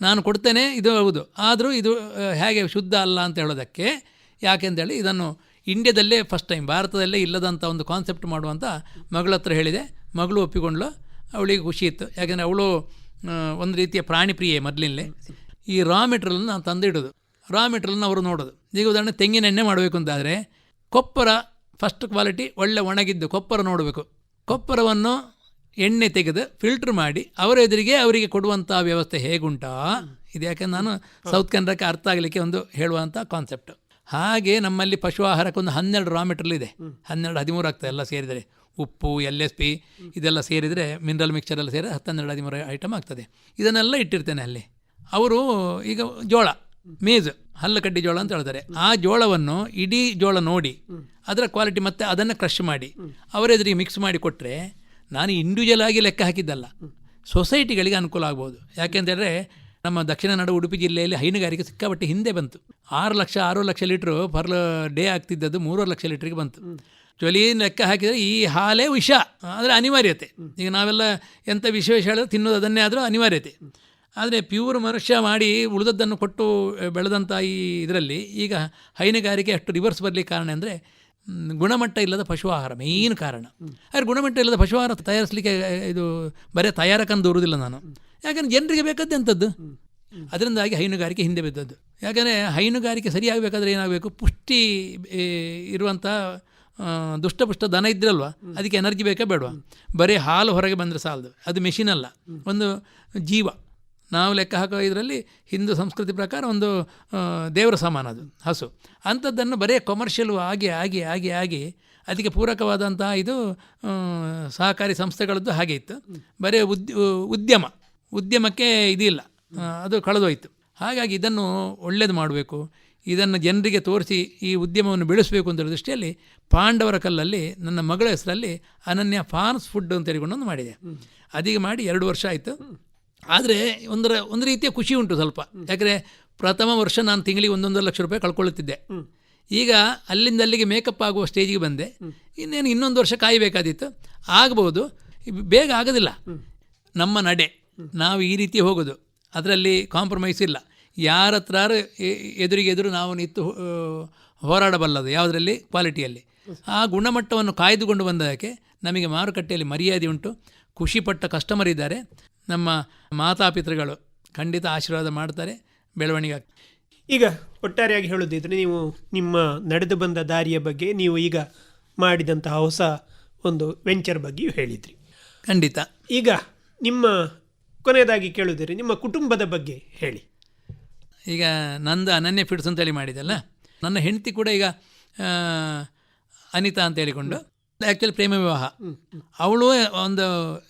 B: ನಾನು ಕೊಡ್ತೇನೆ ಇದು ಹೌದು. ಆದರೂ ಇದು ಹೇಗೆ ಶುದ್ಧ ಅಲ್ಲ ಅಂತ ಹೇಳೋದಕ್ಕೆ ಯಾಕೆಂದೇಳಿ ಇದನ್ನು ಇಂಡ್ಯಾದಲ್ಲೇ ಫಸ್ಟ್ ಟೈಮ್ ಭಾರತದಲ್ಲೇ ಇಲ್ಲದಂಥ ಒಂದು ಕಾನ್ಸೆಪ್ಟ್ ಮಾಡುವಂಥ ಮಗಳ ಹತ್ರ ಹೇಳಿದೆ. ಮಗಳು ಒಪ್ಪಿಕೊಂಡ್ಲು ಅವಳಿಗೆ ಖುಷಿ ಇತ್ತು. ಯಾಕೆಂದರೆ ಅವಳು ಒಂದು ರೀತಿಯ ಪ್ರಾಣಿ ಪ್ರಿಯೆ ಮೊದಲಿನಲ್ಲೇ ಈ ರಾ ಮೆಟ್ರಲನ್ನು ನಾನು ತಂದಿಡೋದು. ರಾ ಮೆಟ್ರಲನ್ನು ಅವರು ನೋಡೋದು. ಈಗ ಉದಾಹರಣೆ, ತೆಂಗಿನ ಎಣ್ಣೆ ಮಾಡಬೇಕು ಅಂತಾದರೆ, ಕೊಪ್ಪರ ಫಸ್ಟ್ ಕ್ವಾಲಿಟಿ ಒಳ್ಳೆ ಒಣಗಿದ್ದು ಕೊಪ್ಪರ ನೋಡಬೇಕು. ಕೊಪ್ಪರವನ್ನು ಎಣ್ಣೆ ತೆಗೆದು ಫಿಲ್ಟ್ರ್ ಮಾಡಿ ಅವರ ಎದುರಿಗೆ ಅವರಿಗೆ ಕೊಡುವಂಥ ವ್ಯವಸ್ಥೆ ಹೇಗುಂಟಾ? ಇದು ಯಾಕೆಂದ್ರೆ ನಾನು ಸೌತ್ ಕನ್ನಡಕ್ಕೆ ಅರ್ಥ ಆಗಲಿಕ್ಕೆ ಒಂದು ಹೇಳುವಂಥ ಕಾನ್ಸೆಪ್ಟ್ ಹಾಗೆ ನಮ್ಮಲ್ಲಿ ಪಶು ಆಹಾರಕ್ಕೆ ಒಂದು ಹನ್ನೆರಡು ರಾ ಮೆಟೀರಿಯಲ್ ಇದೆ. ಹನ್ನೆರಡು, ಹದಿಮೂರು ಆಗ್ತದೆ ಎಲ್ಲ ಸೇರಿದರೆ. ಉಪ್ಪು ಎಲ್ ಎಸ್ ಪಿ ಇದೆಲ್ಲ ಸೇರಿದರೆ ಮಿನರಲ್ ಮಿಕ್ಸ್ಚರ್ ಎಲ್ಲ ಸೇರಿ ಹತ್ತನ್ನೆರಡು, ಹದಿಮೂರು ಐಟಮ್ ಆಗ್ತದೆ. ಇದನ್ನೆಲ್ಲ ಇಟ್ಟಿರ್ತೇನೆ ಅಲ್ಲಿ. ಅವರು ಈಗ ಜೋಳ, ಮೇಜು, ಹಲ್ಲಕಡ್ಡಿ ಜೋಳ ಅಂತ ಹೇಳ್ತಾರೆ. ಆ ಜೋಳವನ್ನು ಇಡೀ ಜೋಳ ನೋಡಿ, ಅದರ ಕ್ವಾಲಿಟಿ ಮತ್ತೆ ಅದನ್ನು ಕ್ರಷ್ ಮಾಡಿ ಅವರೆದುರಿಗೆ ಮಿಕ್ಸ್ ಮಾಡಿ ಕೊಟ್ಟರೆ ನಾನು ಇಂಡಿವಿಜುವಲ್ ಆಗಿ ಲೆಕ್ಕ ಹಾಕಿದ್ದಲ್ಲ. ಸೊಸೈಟಿಗಳಿಗೆ ಅನುಕೂಲ ಆಗ್ಬೋದು. ಯಾಕೆಂತೇಳಿದ್ರೆ ನಮ್ಮ ದಕ್ಷಿಣ ಕನ್ನಡ, ಉಡುಪಿ ಜಿಲ್ಲೆಯಲ್ಲಿ ಹೈನುಗಾರಿಕೆ ಸಿಕ್ಕಾಪಟ್ಟೆ ಹಿಂದೆ ಬಂತು. ಆರು ಲಕ್ಷ ಆರು ಲಕ್ಷ ಲೀಟ್ರ್ ಪರ್ ಡೇ ಆಗ್ತಿದ್ದದ್ದು ಮೂರುವರೆ ಲಕ್ಷ ಲೀಟ್ರಿಗೆ ಬಂತು. ಆ್ಯಕ್ಚುಲಿ ಲೆಕ್ಕ ಹಾಕಿದರೆ ಈ ಹಾಲೇ ವಿಷ. ಆದರೆ ಅನಿವಾರ್ಯತೆ. ಈಗ ನಾವೆಲ್ಲ ಎಂಥ ವಿಶೇಷ ವಿಷ ಹೇಳಿದ್ರೆ ತಿನ್ನೋದು ಅದನ್ನೇ ಆದರೂ ಅನಿವಾರ್ಯತೆ. ಆದರೆ ಪ್ಯೂರ್ ಮನುಷ್ಯ ಮಾಡಿ ಉಳಿದದ್ದನ್ನು ಕೊಟ್ಟು ಬೆಳೆದಂಥ ಈ ಇದರಲ್ಲಿ ಈಗ ಹೈನುಗಾರಿಕೆ ಅಷ್ಟು ರಿವರ್ಸ್ ಬರಲಿಕ್ಕೆ ಕಾರಣ ಅಂದರೆ ಗುಣಮಟ್ಟ ಇಲ್ಲದ ಪಶು ಆಹಾರ ಮೇಯ್ನ್ ಕಾರಣ. ಆದರೆ ಗುಣಮಟ್ಟ ಇಲ್ಲದ ಪಶು ಆಹಾರ ತಯಾರಿಸಲಿಕ್ಕೆ ಇದು ಬರೀ ತಯಾರಕಂದು ದೂರುವುದಿಲ್ಲ ನಾನು. ಯಾಕಂದರೆ ಜನರಿಗೆ ಬೇಕದ್ದು ಎಂಥದ್ದು ಅದರಿಂದಾಗಿ ಹೈನುಗಾರಿಕೆ ಹಿಂದೆ ಬಿದ್ದದ್ದು. ಯಾಕಂದರೆ ಹೈನುಗಾರಿಕೆ ಸರಿಯಾಗಬೇಕಾದ್ರೆ ಏನಾಗಬೇಕು? ಪುಷ್ಟಿ ಇರುವಂಥ ದುಷ್ಟಪುಷ್ಟ ದನ ಇದ್ರಲ್ವ? ಅದಕ್ಕೆ ಎನರ್ಜಿ ಬೇಕಾ ಬೇಡವಾ? ಬರೀ ಹಾಲು ಹೊರಗೆ ಬಂದರೆ ಸಾಲದು. ಅದು ಮೆಷಿನ್ ಅಲ್ಲ. ಒಂದು ಜೀವ. ನಾವು ಲೆಕ್ಕ ಹಾಕೋ ಇದರಲ್ಲಿ ಹಿಂದೂ ಸಂಸ್ಕೃತಿ ಪ್ರಕಾರ ಒಂದು ದೇವರ ಸಮಾನ ಅದು, ಹಸು. ಅಂಥದ್ದನ್ನು ಬರೀ ಕಮರ್ಷಿಯಲ್ ಆಗಿ ಆಗಿ ಆಗಿ ಆಗಿ ಅದಕ್ಕೆ ಪೂರಕವಾದಂತಹ ಇದು ಸಹಕಾರಿ ಸಂಸ್ಥೆಗಳದ್ದು ಹಾಗೆ ಇತ್ತು. ಬರೀ ಉದ್, ಉದ್ಯಮ. ಉದ್ಯಮಕ್ಕೆ ಇದಿಲ್ಲ. ಅದು ಕಳೆದೋಯ್ತು. ಹಾಗಾಗಿ ಇದನ್ನು ಒಳ್ಳೇದು ಮಾಡಬೇಕು. ಇದನ್ನು ಜನರಿಗೆ ತೋರಿಸಿ ಈ ಉದ್ಯಮವನ್ನು ಬೆಳೆಸಬೇಕು ಅಂತ ದೃಷ್ಟಿಯಲ್ಲಿ ಪಾಂಡವರ ಕಲ್ಲಲ್ಲಿ ನನ್ನ ಮಗಳ ಹೆಸರಲ್ಲಿ ಅನನ್ಯ ಫಾರ್ಮ್ಸ್ ಫುಡ್ ಅಂತ ಹೇಳಿಕೊಂಡು ಒಂದು ಮಾಡಿದೆ. ಅದೀಗ ಮಾಡಿ ಎರಡು ವರ್ಷ ಆಯಿತು. ಆದರೆ ಒಂದರ ಒಂದು ರೀತಿಯ ಖುಷಿ ಉಂಟು ಸ್ವಲ್ಪ. ಯಾಕಂದರೆ ಪ್ರಥಮ ವರ್ಷ ನಾನು ತಿಂಗಳಿಗೆ ಒಂದೊಂದು ಲಕ್ಷ ರೂಪಾಯಿ ಕಳ್ಕೊಳ್ಳುತ್ತಿದ್ದೆ. ಈಗ ಅಲ್ಲಿಂದ ಅಲ್ಲಿಗೆ ಮೇಕಪ್ ಆಗುವ ಸ್ಟೇಜಿಗೆ ಬಂದೆ. ಇನ್ನೇನು ಇನ್ನೊಂದು ವರ್ಷ ಕಾಯಬೇಕಾದಿತ್ತು. ಆಗ್ಬೋದು. ಬೇಗ ಆಗೋದಿಲ್ಲ. ನಮ್ಮ ನಡೆ. ನಾವು ಈ ರೀತಿ ಹೋಗೋದು. ಅದರಲ್ಲಿ ಕಾಂಪ್ರಮೈಸ್ ಇಲ್ಲ. ಯಾರ ಹತ್ರ ಎದುರಿಗೆ ಎದುರು ನಾವು ನಿಂತು ಹೋರಾಡಬಲ್ಲದು ಯಾವುದರಲ್ಲಿ? ಕ್ವಾಲಿಟಿಯಲ್ಲಿ. ಆ ಗುಣಮಟ್ಟವನ್ನು ಕಾಯ್ದುಕೊಂಡು ಬಂದದಕ್ಕೆ ನಮಗೆ ಮಾರುಕಟ್ಟೆಯಲ್ಲಿ ಮರ್ಯಾದೆ ಉಂಟು. ಖುಷಿಪಟ್ಟ ಕಸ್ಟಮರ್ ಇದ್ದಾರೆ. ನಮ್ಮ ಮಾತಾಪಿತೃಗಳು ಖಂಡಿತ ಆಶೀರ್ವಾದ ಮಾಡ್ತಾರೆ. ಬೆಳವಣಿಗೆ
A: ಈಗ ಒಟ್ಟಾರೆಯಾಗಿ ಹೇಳೋದಿದ್ರೆ ನೀವು ನಿಮ್ಮ ನಡೆದು ಬಂದ ದಾರಿಯ ಬಗ್ಗೆ ನೀವು ಈಗ ಮಾಡಿದಂತಹ ಹೊಸ ಒಂದು ವೆಂಚರ್ ಬಗ್ಗೆಯೂ ಹೇಳಿದ್ರಿ.
B: ಖಂಡಿತ.
A: ಈಗ ನಿಮ್ಮ ಕೊನೆಯದಾಗಿ ಕೇಳೋದಿರಿ ನಿಮ್ಮ ಕುಟುಂಬದ ಬಗ್ಗೆ ಹೇಳಿ.
B: ಈಗ ನಂದು ಅನನ್ಯ ಫಿಟ್ಸ್ ಅಂತೇಳಿ ಮಾಡಿದಲ್ಲ ನನ್ನ ಹೆಂಡತಿ ಕೂಡ ಈಗ ಅನಿತಾ ಅಂತ ಹೇಳಿಕೊಂಡು ಆ್ಯಕ್ಚುಲಿ ಪ್ರೇಮ ವಿವಾಹ. ಅವಳು ಒಂದು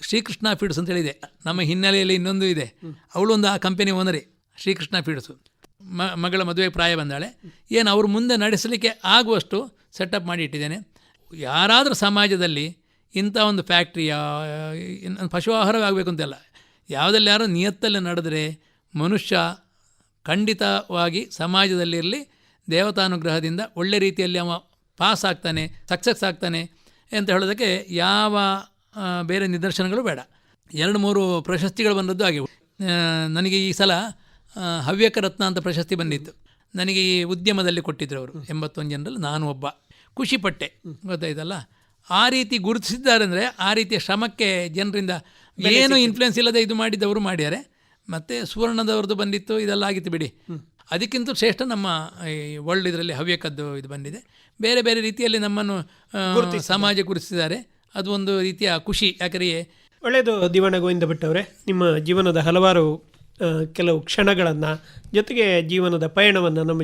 B: ಶ್ರೀಕೃಷ್ಣ ಫೀಡ್ಸ್ ಅಂತ ಹೇಳಿದೆ. ನಮ್ಮ ಹಿನ್ನೆಲೆಯಲ್ಲಿ ಇನ್ನೊಂದು ಇದೆ. ಅವಳು ಒಂದು ಆ ಕಂಪನಿ ಓನರಿ ಶ್ರೀಕೃಷ್ಣ ಫೀಡ್ಸು ಮ ಮಗಳ ಮದುವೆ ಪ್ರಾಯ ಬಂದಾಳೆ. ಏನು ಅವ್ರ ಮುಂದೆ ನಡೆಸಲಿಕ್ಕೆ ಆಗುವಷ್ಟು ಸೆಟಪ್ ಮಾಡಿ ಇಟ್ಟಿದ್ದೇನೆ ಯಾರಾದರೂ ಸಮಾಜದಲ್ಲಿ ಇಂಥ ಒಂದು ಫ್ಯಾಕ್ಟ್ರಿಯ ಪಶು ಆಹಾರವೇ ಆಗಬೇಕು ಅಂತೆಲ್ಲ ಯಾವುದಲ್ಲಿ ಯಾರೋ ನಿಯತ್ತಲ್ಲಿ ನಡೆದರೆ ಮನುಷ್ಯ ಖಂಡಿತವಾಗಿ ಸಮಾಜದಲ್ಲಿರಲಿ ದೇವತಾನುಗ್ರಹದಿಂದ ಒಳ್ಳೆ ರೀತಿಯಲ್ಲಿ ಅವ ಪಾಸ್ ಆಗ್ತಾನೆ ಸಕ್ಸಸ್ ಆಗ್ತಾನೆ ಅಂತ ಹೇಳೋದಕ್ಕೆ ಯಾವ ಬೇರೆ ನಿದರ್ಶನಗಳು ಬೇಡ. ಎರಡು ಮೂರು ಪ್ರಶಸ್ತಿಗಳು ಬಂದದ್ದು ಆಗಿವೆ. ನನಗೆ ಈ ಸಲ ಹವ್ಯಕ ರತ್ನ ಅಂತ ಪ್ರಶಸ್ತಿ ಬಂದಿತ್ತು. ನನಗೆ ಈ ಉದ್ಯಮದಲ್ಲಿ ಕೊಟ್ಟಿದ್ದರು ಅವರು ಎಂಬತ್ತೊಂದು ಜನರಲ್ಲಿ ನಾನು ಒಬ್ಬ. ಖುಷಿಪಟ್ಟೆ. ಗೊತ್ತಾಯ್ತಲ್ಲ? ಆ ರೀತಿ ಗುರುತಿಸಿದ್ದಾರೆ ಅಂದರೆ ಆ ರೀತಿಯ ಶ್ರಮಕ್ಕೆ ಜನರಿಂದ ಏನು ಇನ್ಫ್ಲುಯೆನ್ಸ್ ಇಲ್ಲದೆ ಇದು ಮಾಡಿದ್ದವರು ಮಾಡಿದ್ದಾರೆ. ಮತ್ತು ಸುವರ್ಣದವ್ರದ್ದು ಬಂದಿತ್ತು ಇದೆಲ್ಲ ಆಗಿತ್ತು ಬಿಡಿ. ಅದಕ್ಕಿಂತ ಶ್ರೇಷ್ಠ ನಮ್ಮ ಈ ವರ್ಲ್ಡ್ ಇದರಲ್ಲಿ ಹವ್ಯಕದ್ದು ಇದು ಬಂದಿದೆ. ಬೇರೆ ಬೇರೆ ರೀತಿಯಲ್ಲಿ ನಮ್ಮನ್ನು ಸಮಾಜ ಗುರುತಿಸಿದ್ದಾರೆ. ಅದು ಒಂದು ರೀತಿಯ ಖುಷಿ ಯಾಕಂದರೆ
A: ಒಳ್ಳೆಯದು ದಿವಾಣ ಗೋವಿಂದ ಭಟ್ ಅವರೇ ನಿಮ್ಮ ಜೀವನದ ಹಲವಾರು ಕೆಲವು ಕ್ಷಣಗಳನ್ನು ಜೊತೆಗೆ ಜೀವನದ ಪಯಣವನ್ನು ನಮ್ಮ